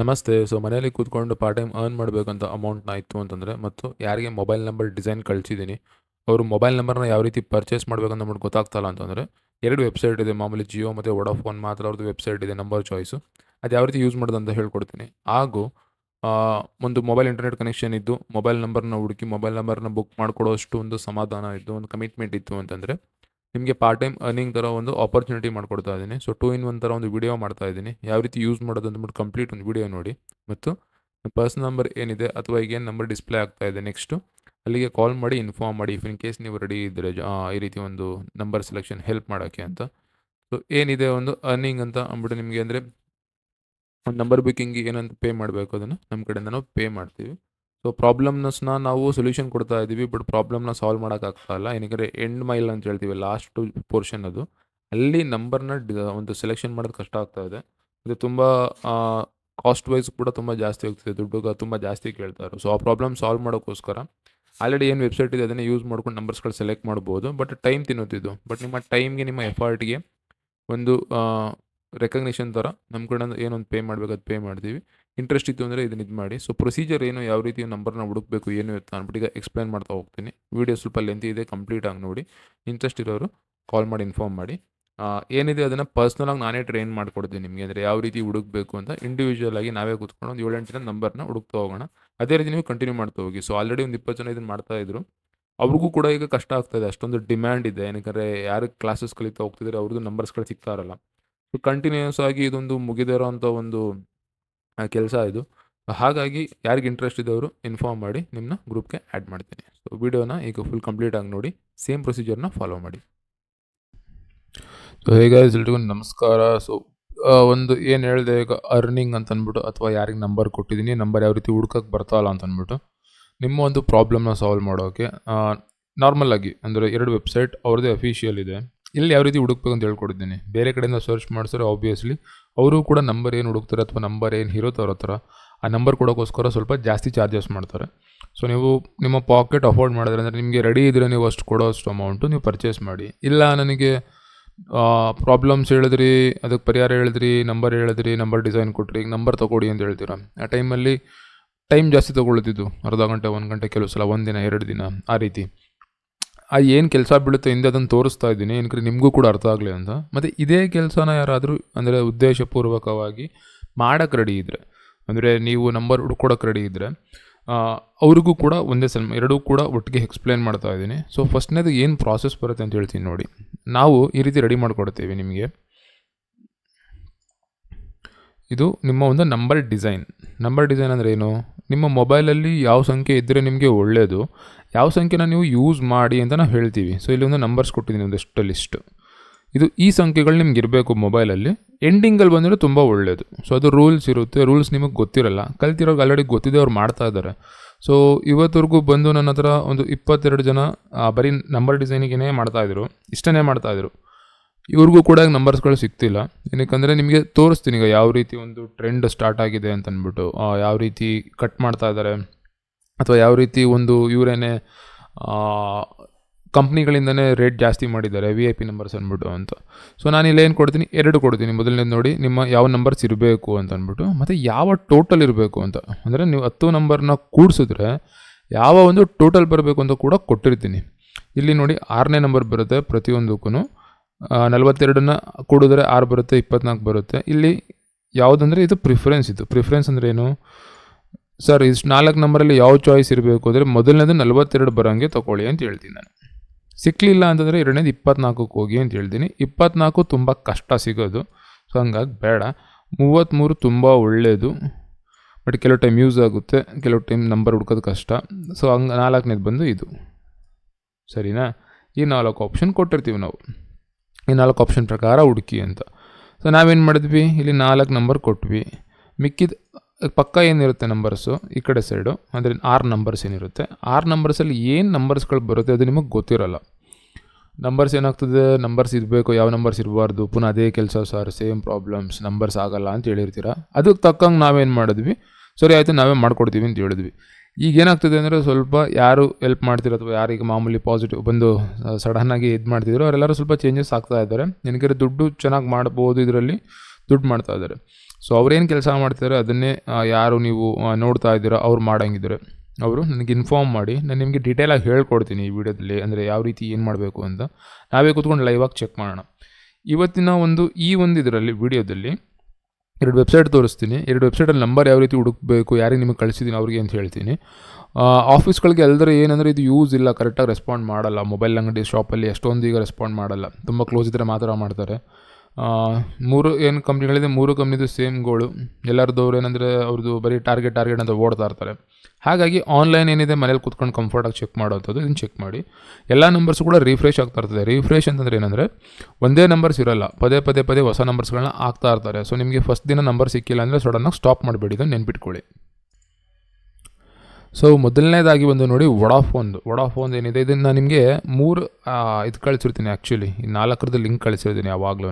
ನಮಸ್ತೆ. ಸೊ ಮನೇಲಿ ಕೂತ್ಕೊಂಡು ಪಾರ್ಟ್ ಟೈಮ್ ಅರ್ನ್ ಮಾಡಬೇಕಂತ ಅಮೌಂಟ್ನ ಇತ್ತು ಅಂತಂದರೆ, ಮತ್ತು ಯಾರಿಗೆ ಮೊಬೈಲ್ ನಂಬರ್ ಡಿಸೈನ್ ಕಳಿಸಿದ್ದೀನಿ, ಅವರು ಮೊಬೈಲ್ ನಂಬರ್ನ ಯಾವ ರೀತಿ ಪರ್ಚೇಸ್ ಮಾಡಬೇಕಂತ ನಮಗೆ ಗೊತ್ತಾಗ್ತಲ್ಲ ಅಂತಂದರೆ, ಎರಡು ವೆಬ್ಸೈಟ್ ಇದೆ. ಮಾಮೂಲಿ ಜಿಯೋ ಮತ್ತು ವೋಡಾಫೋನ್ ಮಾತ್ರ ಅವ್ರದ್ದು ವೆಬ್ಸೈಟ್ ಇದೆ ನಂಬರ್ ಚಾಯ್ಸು ಅದು ಯಾವ ರೀತಿ ಯೂಸ್ ಮಾಡೋದು ಅಂತ ಹೇಳ್ಕೊಡ್ತೀನಿ. ಹಾಗೂ ಒಂದು ಮೊಬೈಲ್ ಇಂಟರ್ನೆಟ್ ಕನೆಕ್ಷನ್ ಇದ್ದು ಮೊಬೈಲ್ ನಂಬರ್ನ ಹುಡುಕಿ ಮೊಬೈಲ್ ನಂಬರ್ನ ಬುಕ್ ಮಾಡಿಕೊಡೋಷ್ಟು ಒಂದು ಸಮಾಧಾನ ಇದ್ದು, ಒಂದು ಕಮಿಟ್ಮೆಂಟ್ ಇತ್ತು ಅಂತಂದರೆ ನಿಮಗೆ ಪಾರ್ಟ್ ಟೈಮ್ ಅರ್ನಿಂಗ್ ಥರ ಒಂದು ಆಪರ್ಚುನಿಟಿ ಮಾಡ್ಕೊಡ್ತಾ ಇದ್ದೀನಿ. ಸೊ ಟೂ ಇನ್ ಒನ್ ಥರ ಒಂದು ವಿಡಿಯೋ ಮಾಡ್ತಾ ಇದ್ದೀನಿ. ಯಾವ ರೀತಿ ಯೂಸ್ ಮಾಡೋದು ಅಂದ್ಬಿಟ್ಟು ಕಂಪ್ಲೀಟ್ ಒಂದು ವಿಡಿಯೋ ನೋಡಿ. ಮತ್ತು ಪರ್ಸನ್ ನಂಬರ್ ಏನಿದೆ ಅಥವಾ ಈಗ ಏನು ನಂಬರ್ ಡಿಸ್ಪ್ಲೇ ಆಗ್ತಾ ಇದೆ ನೆಕ್ಸ್ಟು ಅಲ್ಲಿಗೆ ಕಾಲ್ ಮಾಡಿ ಇನ್ಫಾರ್ಮ್ ಮಾಡಿ. ಇಫ್ ಇನ್ ಕೇಸ್ ನೀವು ರೆಡಿ ಇದ್ದರೆ ಈ ರೀತಿ ಒಂದು ನಂಬರ್ ಸೆಲೆಕ್ಷನ್ ಹೆಲ್ಪ್ ಮಾಡೋಕ್ಕೆ ಅಂತ. ಸೊ ಏನಿದೆ ಒಂದು ಅರ್ನಿಂಗ್ ಅಂತ ಅಂದ್ಬಿಟ್ಟು ನಿಮಗೆ ಅಂದರೆ, ಒಂದು ನಂಬರ್ ಬುಕ್ಕಿಂಗ್ ಏನಂತ ಪೇ ಮಾಡಬೇಕು ಅದನ್ನು ನಮ್ಮ ಕಡೆಯಿಂದ ನಾವು ಪೇ ಮಾಡ್ತೀವಿ. ಸೊ ಪ್ರಾಬ್ಲಮ್ನಸ್ನ ನಾವು ಸೊಲ್ಯೂಷನ್ ಕೊಡ್ತಾ ಇದ್ದೀವಿ ಬಟ್ ಪ್ರಾಬ್ಲಮ್ನ ಸಾಲ್ವ್ ಮಾಡೋಕ್ಕಾಗ್ತಾಯಿಲ್ಲ ಏನಕ್ಕೆ ಎಂಡ್ ಮೈಲ್ ಅಂತ ಹೇಳ್ತೀವಿ ಲಾಸ್ಟ್ ಪೋರ್ಷನ್ ಅದು. ಅಲ್ಲಿ ನಂಬರ್ನ ಒಂದು ಸೆಲೆಕ್ಷನ್ ಮಾಡೋದು ಕಷ್ಟ ಆಗ್ತಾ ಇದೆ. ಇದು ತುಂಬ ಕಾಸ್ಟ್ ವೈಸ್ ಕೂಡ ತುಂಬ ಜಾಸ್ತಿ ಹೋಗ್ತಿದೆ. ದುಡ್ಡು ತುಂಬ ಜಾಸ್ತಿ ಕೇಳ್ತಾರೆ ಸೊ ಆ ಪ್ರಾಬ್ಲಮ್ ಸಾಲ್ವ್ ಮಾಡೋಕ್ಕೋಸ್ಕರ ಆಲ್ರೆಡಿ ಏನು ವೆಬ್ಸೈಟ್ ಇದೆ, ಅದನ್ನೇ ಯೂಸ್ ಮಾಡ್ಕೊಂಡು ನಂಬರ್ಸ್ಗಳು ಸೆಲೆಕ್ಟ್ ಮಾಡ್ಬೋದು. ಬಟ್ ಟೈಮ್ ತಿನ್ನುತ್ತಿದ್ದು ಬಟ್ ನಿಮ್ಮ ಟೈಮ್ಗೆ ನಿಮ್ಮ ಎಫರ್ಟ್ಗೆ ಒಂದು ರೆಕಗ್ನಿಷನ್ ಥರ ನಮ್ಮ ಕಡೆ ಏನೊಂದು ಪೇ ಮಾಡಬೇಕು ಅದು ಪೇ ಮಾಡ್ತೀವಿ. ಇಂಟ್ರೆಸ್ಟ್ ಇತ್ತು ಅಂದರೆ ಇದನ್ನ ಇದು ಮಾಡಿ. ಸೊ ಪ್ರೊಸೀಜರ್ ಏನು, ಯಾವ ರೀತಿ ನಂಬರ್ನ ಹುಡುಕಬೇಕು, ಏನು ಇತ್ತು ಅಂದ್ಬಿಟ್ಟು ಈಗ ಎಕ್ಸ್ಪ್ಲೈನ್ ಮಾಡ್ತಾ ಹೋಗ್ತೀನಿ. ವಿಡಿಯೋ ಸ್ವಲ್ಪ ಲೆಂತಿ ಇದೆ ಕಂಪ್ಲೀಟ್ ಆಗಿ ನೋಡಿ. ಇಂಟ್ರೆಸ್ಟ್ ಇರೋರು ಕಾಲ್ ಮಾಡಿ ಇನ್ಫಾರ್ಮ್ ಮಾಡಿ. ಏನಿದೆ ಅದನ್ನು ಪರ್ಸ್ನಲಾಗಿ ನಾನೇ ಟ್ರೈನ್ ಮಾಡ್ಕೊಡ್ತೀನಿ ನಿಮಗೆ. ಅಂದರೆ ಯಾವ ರೀತಿ ಹುಡುಕಬೇಕು ಅಂತ ಇಂಡಿವಿಜುವಲ್ ಆಗಿ ನಾವೇ ಕೂತ್ಕೊಂಡು ಒಂದು ಏಳೆಂಟು ಜನ ನಂಬರ್ನ ಹುಡುಕ್ತಾ ಹೋಗೋಣ. ಅದೇ ರೀತಿ ನೀವು ಕಂಟಿನ್ಯೂ ಮಾಡ್ತಾ ಹೋಗಿ. ಸೊ ಆಲ್ರೆಡಿ ಒಂದು ಇಪ್ಪತ್ತು ಜನ ಇದನ್ನು ಮಾಡ್ತಾ ಇದ್ರು. ಅವ್ರಿಗೂ ಕೂಡ ಈಗ ಕಷ್ಟ ಆಗ್ತಾಯಿದೆ ಅಷ್ಟೊಂದು ಡಿಮ್ಯಾಂಡ್ ಇದೆ. ಏನಕ್ಕೆ ಯಾರು ಕ್ಲಾಸಸ್ ಕಲಿತಾ ಹೋಗ್ತಿದ್ದಾರೆ ಅವ್ರದ್ದು ನಂಬರ್ಸ್ಗಳು ಸಿಗ್ತಾ ಇರಲ್ಲ. ಸೊ ಕಂಟಿನ್ಯೂಸ್ ಆಗಿ ಇದೊಂದು ಮುಗಿದಿರೋ ಅಂಥ ಒಂದು ಕೆಲಸ ಇದು. ಹಾಗಾಗಿ ಯಾರಿಗೆ ಇಂಟ್ರೆಸ್ಟ್ ಇದ್ದವರು ಇನ್ಫಾರ್ಮ್ ಮಾಡಿ ನಿಮ್ಮನ್ನ ಗ್ರೂಪ್ಗೆ ಆ್ಯಡ್ ಮಾಡ್ತೀನಿ. ಸೊ ವಿಡಿಯೋನ ಈಗ ಫುಲ್ ಕಂಪ್ಲೀಟ್ ಆಗಿ ನೋಡಿ ಸೇಮ್ ಪ್ರೊಸೀಜರ್ನ ಫಾಲೋ ಮಾಡಿ. ಸೊ ಹೇಗೆ ಎಲ್ರಿಗೂ ನಮಸ್ಕಾರ. ಸೊ ಒಂದು ಏನು ಹೇಳಿದೆ, ಈಗ ಅರ್ನಿಂಗ್ ಅಂತ ಅಂದ್ಬಿಟ್ಟು ಅಥವಾ ಯಾರಿಗೆ ನಂಬರ್ ಕೊಟ್ಟಿದ್ದೀನಿ ನಂಬರ್ ಯಾವ ರೀತಿ ಹುಡ್ಕಕ್ಕೆ ಬರ್ತಾಯಿಲ್ಲ ಅಂತ ಅಂದ್ಬಿಟ್ಟು ನಿಮ್ಮ ಒಂದು ಪ್ರಾಬ್ಲಮ್ನ ಸಾಲ್ವ್ ಮಾಡೋಕ್ಕೆ ನಾರ್ಮಲ್ ಆಗಿ ಅಂದರೆ ಎರಡು ವೆಬ್ಸೈಟ್ ಅವ್ರದ್ದೇ ಅಫಿಷಿಯಲ್ ಇದೆ. ಇಲ್ಲಿ ಯಾವ ರೀತಿ ಹುಡುಕ್ಬೇಕು ಅಂತ ಹೇಳ್ಕೊಟ್ಟಿದ್ದೀನಿ ಬೇರೆ ಕಡೆಯಿಂದ ಸರ್ಚ್ ಮಾಡಿಸಿದ್ರೆ ಆಬ್ವಿಯಸ್ಲಿ ಅವರು ಕೂಡ ನಂಬರ್ ಏನು ಹುಡುಕ್ತಾರೆ ಅಥವಾ ನಂಬರ್ ಏನು ಇರುತ್ತೆ ಅವ್ರ ಹತ್ರ, ಆ ನಂಬರ್ ಕೊಡೋಕ್ಕೋಸ್ಕರ ಸ್ವಲ್ಪ ಜಾಸ್ತಿ ಚಾರ್ಜಸ್ ಮಾಡ್ತಾರೆ. ಸೊ ನೀವು ನಿಮ್ಮ ಪಾಕೆಟ್ ಅಫೋರ್ಡ್ ಮಾಡಿದ್ರೆ ಅಂದರೆ ನಿಮಗೆ ರೆಡಿ ಇದ್ದರೆ ನೀವು ಅಷ್ಟು ಕೊಡೋ ಅಷ್ಟು ಅಮೌಂಟು ನೀವು ಪರ್ಚೇಸ್ ಮಾಡಿ. ಇಲ್ಲ ನನಗೆ ಪ್ರಾಬ್ಲಮ್ಸ್ ಹೇಳಿದ್ರಿ, ಅದಕ್ಕೆ ಪರಿಹಾರ ಹೇಳಿದ್ರಿ ನಂಬರ್ ಹೇಳಿದ್ರಿ ನಂಬರ್ ಡಿಸೈನ್ ಕೊಟ್ರಿ, ಈಗ ನಂಬರ್ ತೊಗೊಡಿ ಅಂತ ಹೇಳ್ತೀರಾ? ಆ ಟೈಮಲ್ಲಿ ಟೈಮ್ ಜಾಸ್ತಿ ತೊಗೊಳ್ತಿದ್ದು ಅರ್ಧ ಗಂಟೆ, ಒಂದು ಗಂಟೆ ಕೆಲವು ಸಲ ಒಂದು ದಿನ ಎರಡು ದಿನ, ಆ ರೀತಿ. ಆ ಏನು ಕೆಲಸ ಬೀಳುತ್ತೆ ಹಿಂದೆ ಅದನ್ನು ತೋರಿಸ್ತಾ ಇದ್ದೀನಿ. ಏನಕ್ಕೆ ನಿಮಗೂ ಕೂಡ ಅರ್ಥ ಆಗಲಿ ಅಂತ. ಮತ್ತು ಇದೇ ಕೆಲಸನ ಯಾರಾದರೂ ಅಂದರೆ ಉದ್ದೇಶಪೂರ್ವಕವಾಗಿ ಮಾಡೋಕ್ಕೆ ರೆಡಿ ಇದ್ದರೆ ಅಂದರೆ ನೀವು ನಂಬರ್ ಹುಡ್ಕೊಡೋಕ್ಕೆ ರೆಡಿ ಇದ್ದರೆ ಅವ್ರಿಗೂ ಕೂಡ ಒಂದೇ ಸಲ, ಎರಡೂ ಕೂಡ ಒಟ್ಟಿಗೆ ಎಕ್ಸ್ಪ್ಲೇನ್ ಮಾಡ್ತಾ ಇದ್ದೀನಿ. ಸೊ ಫಸ್ಟ್ನೇದು ಏನು ಪ್ರಾಸೆಸ್ ಬರುತ್ತೆ ಅಂತ ಹೇಳ್ತೀನಿ ನೋಡಿ. ನಾವು ಈ ರೀತಿ ರೆಡಿ ಮಾಡಿಕೊಡ್ತೀವಿ ನಿಮಗೆ. ಇದು ನಿಮ್ಮ ಒಂದು ನಂಬರ್ ಡಿಸೈನ್ ನಂಬರ್ ಡಿಸೈನ್ ಅಂದರೆ ಏನು? ನಿಮ್ಮ ಮೊಬೈಲಲ್ಲಿ ಯಾವ ಸಂಖ್ಯೆ ಇದ್ದರೆ ನಿಮಗೆ ಒಳ್ಳೆಯದು ಯಾವ ಸಂಖ್ಯೆನ ನೀವು ಯೂಸ್ ಮಾಡಿ ಅಂತ ನಾವು ಹೇಳ್ತೀವಿ. ಸೊ ಇಲ್ಲಿ ಒಂದು ನಂಬರ್ಸ್ ಕೊಟ್ಟಿದ್ದೀನಿ ಒಂದಷ್ಟು ಲಿಸ್ಟ್ ಇದು ಈ ಸಂಖ್ಯೆಗಳು ನಿಮ್ಗೆ ಇರಬೇಕು ಮೊಬೈಲಲ್ಲಿ ಎಂಡಿಂಗಲ್ಲಿ ಬಂದರೆ ತುಂಬ ಒಳ್ಳೆಯದು ಸೊ ಅದು ರೂಲ್ಸ್ ಇರುತ್ತೆ. ರೂಲ್ಸ್ ನಿಮಗೆ ಗೊತ್ತಿರಲ್ಲ. ಕಲ್ತಿರೋರ್ಗೆ ಆಲ್ರೆಡಿ ಗೊತ್ತಿದೆ ಅವ್ರು ಮಾಡ್ತಾ ಇದ್ದಾರೆ. ಸೊ ಇವತ್ತವರೆಗೂ ಬಂದು ನನ್ನ ಹತ್ರ ಒಂದು ಇಪ್ಪತ್ತೆರಡು ಜನ ಬರೀ ನಂಬರ್ ಡಿಸೈನಿಗೇ ಮಾಡ್ತಾಯಿದ್ರು ಇಷ್ಟನೇ ಮಾಡ್ತಾಯಿದ್ರು ಇವ್ರಿಗೂ ಕೂಡ ನಂಬರ್ಸ್ಗಳು ಸಿಗ್ತಿಲ್ಲ. ಏನಕ್ಕಂದರೆ ನಿಮಗೆ ತೋರಿಸ್ತೀನಿ ಈಗ ಯಾವ ರೀತಿ ಒಂದು ಟ್ರೆಂಡ್ ಸ್ಟಾರ್ಟ್ ಆಗಿದೆ ಅಂತ ಅಂದ್ಬಿಟ್ಟು ಯಾವ ರೀತಿ ಕಟ್ ಮಾಡ್ತಾ ಇದ್ದಾರೆ ಅಥವಾ ಯಾವ ರೀತಿ ಒಂದು ಇವರೇನೆ ಕಂಪ್ನಿಗಳಿಂದನೇ ರೇಟ್ ಜಾಸ್ತಿ ಮಾಡಿದ್ದಾರೆ ವಿ ಐ ಪಿ ನಂಬರ್ಸ್ ಅಂದ್ಬಿಟ್ಟು ಅಂತ. ಸೊ ನಾನು ಇಲ್ಲಿ ಏನು ಕೊಡ್ತೀನಿ? ಎರಡು ಕೊಡ್ತೀನಿ. ಮೊದಲನೇದು ನೋಡಿ, ನಿಮ್ಮ ಯಾವ ನಂಬರ್ಸ್ ಇರಬೇಕು ಅಂತ ಅಂದ್ಬಿಟ್ಟು ಮತ್ತು ಯಾವ ಟೋಟಲ್ ಇರಬೇಕು ಅಂತ. ಅಂದರೆ ನೀವು ಹತ್ತು ನಂಬರ್ನ ಕೂಡಿಸಿದ್ರೆ ಯಾವ ಒಂದು ಟೋಟಲ್ ಬರಬೇಕು ಅಂತ ಕೂಡ ಕೊಟ್ಟಿರ್ತೀನಿ. ಇಲ್ಲಿ ನೋಡಿ, ಆರನೇ ನಂಬರ್ ಬರುತ್ತೆ ಪ್ರತಿಯೊಂದಕ್ಕೂ ನಲವತ್ತೆರಡನ್ನ ಕೂಡಿದ್ರೆ ಆರು ಬರುತ್ತೆ, ಇಪ್ಪತ್ನಾಲ್ಕು ಬರುತ್ತೆ. ಇಲ್ಲಿ ಯಾವುದಂದರೆ ಇದು ಪ್ರಿಫರೆನ್ಸ್ ಇದು. ಪ್ರಿಫರೆನ್ಸ್ ಅಂದರೆ ಏನು? ಸರ್ ಇಷ್ಟು ನಾಲ್ಕು ನಂಬರಲ್ಲಿ ಯಾವ ಚಾಯ್ಸ್ ಇರಬೇಕು ಅಂದರೆ ಮೊದಲನೇದು ನಲವತ್ತೆರಡು ಬರೋಂಗೆ ತೊಗೊಳ್ಳಿ ಅಂತ ಹೇಳ್ತೀನಿ ನಾನು. ಸಿಕ್ಕಲಿಲ್ಲ ಅಂತಂದರೆ ಎರಡನೇದು ಇಪ್ಪತ್ನಾಲ್ಕಕ್ಕೆ ಹೋಗಿ ಅಂತ ಹೇಳ್ತೀನಿ. ಇಪ್ಪತ್ನಾಲ್ಕು ತುಂಬ ಕಷ್ಟ ಸಿಗೋದು. ಸೊ ಹಂಗಾಗಿ ಬೇಡ. ಮೂವತ್ತ್ಮೂರು ತುಂಬ ಒಳ್ಳೆಯದು ಬಟ್ ಕೆಲವು ಟೈಮ್ ಯೂಸ್ ಆಗುತ್ತೆ. ಕೆಲವು ಟೈಮ್ ನಂಬರ್ ಹುಡ್ಕೋದು ಕಷ್ಟ. ಸೊ ಹಂಗೆ ನಾಲ್ಕನೇದು ಬಂದು ಇದು. ಸರಿನಾ? ಈ ನಾಲ್ಕು ಆಪ್ಷನ್ ಕೊಟ್ಟಿರ್ತೀವಿ ನಾವು. ಈ ನಾಲ್ಕು ಆಪ್ಷನ್ ಪ್ರಕಾರ ಹುಡುಕಿ ಅಂತ. ಸೊ ನಾವೇನು ಮಾಡಿದ್ವಿ? ಇಲ್ಲಿ ನಾಲ್ಕು ನಂಬರ್ ಕೊಟ್ವಿ. ಮಿಕ್ಕಿದ, ಪಕ್ಕ ಏನಿರುತ್ತೆ ನಂಬರ್ಸು ಈ ಕಡೆ ಸೈಡು ಅಂದರೆ ಆರು ನಂಬರ್ಸ್ ಏನಿರುತ್ತೆ? ಆರು ನಂಬರ್ಸಲ್ಲಿ ಏನು ನಂಬರ್ಸ್ಗಳು ಬರುತ್ತೆ ಅದು ನಿಮಗೆ ಗೊತ್ತಿರಲ್ಲ. ನಂಬರ್ಸ್ ಏನಾಗ್ತದೆ? ನಂಬರ್ಸ್ ಇರಬೇಕು. ಯಾವ ನಂಬರ್ಸ್ ಇರಬಾರ್ದು? ಪುನಃ ಅದೇ ಕೆಲಸ ಸರ್ ಸೇಮ್ ಪ್ರಾಬ್ಲಮ್ಸ್ ನಂಬರ್ಸ್ ಆಗಲ್ಲ ಅಂತ ಹೇಳಿರ್ತೀರ? ಅದಕ್ಕೆ ತಕ್ಕಂಗೆ ನಾವೇನು ಮಾಡಿದ್ವಿ? ಸರಿ, ಆಯಿತು, ನಾವೇ ಮಾಡ್ಕೊಡ್ತೀವಿ ಅಂತ ಹೇಳಿದ್ವಿ. ಈಗ ಏನಾಗ್ತದೆ ಅಂದರೆ ಸ್ವಲ್ಪ ಯಾರು ಹೆಲ್ಪ್ ಮಾಡ್ತಿರೋ ಅಥವಾ ಯಾರಿಗೆ ಮಾಮೂಲಿ ಪಾಸಿಟಿವ್ ಬಂದು ಸಡನ್ನಾಗಿ ಇದು ಮಾಡ್ತಿದ್ರು, ಅವರೆಲ್ಲರೂ ಸ್ವಲ್ಪ ಚೇಂಜಸ್ ಆಗ್ತಾ ಇದ್ದಾರೆ. ನಿನಗೆ ದುಡ್ಡು ಚೆನ್ನಾಗಿ ಮಾಡ್ಬೋದು ಇದರಲ್ಲಿ, ದುಡ್ಡು ಮಾಡ್ತಾ ಇದ್ದಾರೆ. ಸೊ ಅವ್ರೇನು ಕೆಲಸ ಮಾಡ್ತಿದ್ದಾರೆ ಅದನ್ನೇ ಯಾರು ನೀವು ನೋಡ್ತಾ ಇದ್ದೀರೋ ಅವ್ರು ಮಾಡೋಂಗಿದ್ದಾರೆ. ಅವರು ನನಗೆ ಇನ್ಫಾರ್ಮ್ ಮಾಡಿ, ನಾನು ನಿಮಗೆ ಡೀಟೇಲಾಗಿ ಹೇಳ್ಕೊಡ್ತೀನಿ ಈ ವಿಡಿಯೋದಲ್ಲಿ, ಅಂದರೆ ಯಾವ ರೀತಿ ಏನು ಮಾಡಬೇಕು ಅಂತ. ನಾವೇ ಕೂತ್ಕೊಂಡು ಲೈವಾಗಿ ಚೆಕ್ ಮಾಡೋಣ. ಇವತ್ತಿನ ಒಂದು, ಈ ಒಂದು ಇದರಲ್ಲಿ, ವಿಡಿಯೋದಲ್ಲಿ ಎರಡು ವೆಬ್ಸೈಟ್ ತೋರಿಸ್ತೀನಿ. ಎರಡು ವೆಬ್ಸೈಟಲ್ಲಿ ನಂಬರ್ ಯಾವ ರೀತಿ ಹುಡುಕಬೇಕು, ಯಾರಿಗೆ ನಿಮಗೆ ಕಳಿಸಿದ್ದೀನಿ ಅವ್ರಿಗೆ ಅಂತ ಹೇಳ್ತೀನಿ. ಆಫೀಸ್ಗಳಿಗೆ ಎಲ್ಲರೂ ಏನಂದರೆ ಇದು ಯೂಸ್ ಇಲ್ಲ, ಕರೆಕ್ಟಾಗಿ ರೆಸ್ಪಾಂಡ್ ಮಾಡಲ್ಲ. ಮೊಬೈಲ್ ಅಂಗಡಿ, ಶಾಪಲ್ಲಿ ಎಷ್ಟೊಂದು ಈಗ ರೆಸ್ಪಾಂಡ್ ಮಾಡಲ್ಲ. ತುಂಬ ಕ್ಲೋಸ್ ಇದ್ದರೆ ಮಾತ್ರ ಮಾಡ್ತಾರೆ. ಮೂರು ಏನು ಕಂಪ್ನಿಗಳಿದೆ ಮೂರು ಕಂಪ್ನಿದು ಸೇಮ್ ಗೋಳು ಎಲ್ಲರದವ್ರು ಏನಂದರೆ ಅವ್ರದ್ದು ಬರೀ ಟಾರ್ಗೆಟ್ ಟಾರ್ಗೆಟ್ ಅಂತ ಓಡ್ತಾ ಇರ್ತಾರೆ. ಹಾಗಾಗಿ ಆನ್ಲೈನ್ ಏನಿದೆ, ಮನೇಲಿ ಕೂತ್ಕೊಂಡು ಕಂಫರ್ಟಾಗಿ ಚೆಕ್ ಮಾಡೋವಂಥದ್ದು ಇದನ್ನು ಚೆಕ್ ಮಾಡಿ. ಎಲ್ಲ ನಂಬರ್ಸ್ ಕೂಡ ರಿಫ್ರೆಶ್ ಆಗ್ತಾ ಇರ್ತದೆ. ರಿಫ್ರೆಶ್ ಅಂತಂದ್ರೆ ಏನಂದರೆ, ಒಂದೇ ನಂಬರ್ಸ್ ಇರೋಲ್ಲ. ಪದೇ ಪದೇ ಪದೇ ಹೊಸ ನಂಬರ್ಸ್ಗಳನ್ನ ಆಗ್ತಾ ಇರ್ತಾರೆ. ಸೊ ನಿಮಗೆ ಫಸ್ಟ್ ದಿನ ನಂಬರ್ ಸಿಕ್ಕಿಲ್ಲ ಅಂದರೆ ಸಡನ್ನಾಗಿ ಸ್ಟಾಪ್ ಮಾಡಬೇಡಿ ಇದನ್ನು ನೆನ್ಪಿಟ್ಕೊಳ್ಳಿ. ಸೊ ಮೊದಲನೇದಾಗಿ ಒಂದು ನೋಡಿ ವಡಾಫೋನ್ದು ವಡಾಫೋನ್ ಏನಿದೆ, ಇದನ್ನು ನಾನು ನಿಮಗೆ ಮೂರು ಇದು ಕಳಿಸಿರ್ತೀನಿ ಆ್ಯಕ್ಚುಲಿ ನಾಲ್ಕರದ್ದು ಲಿಂಕ್ ಕಳಿಸಿರ್ತೀನಿ ಯಾವಾಗಲೂ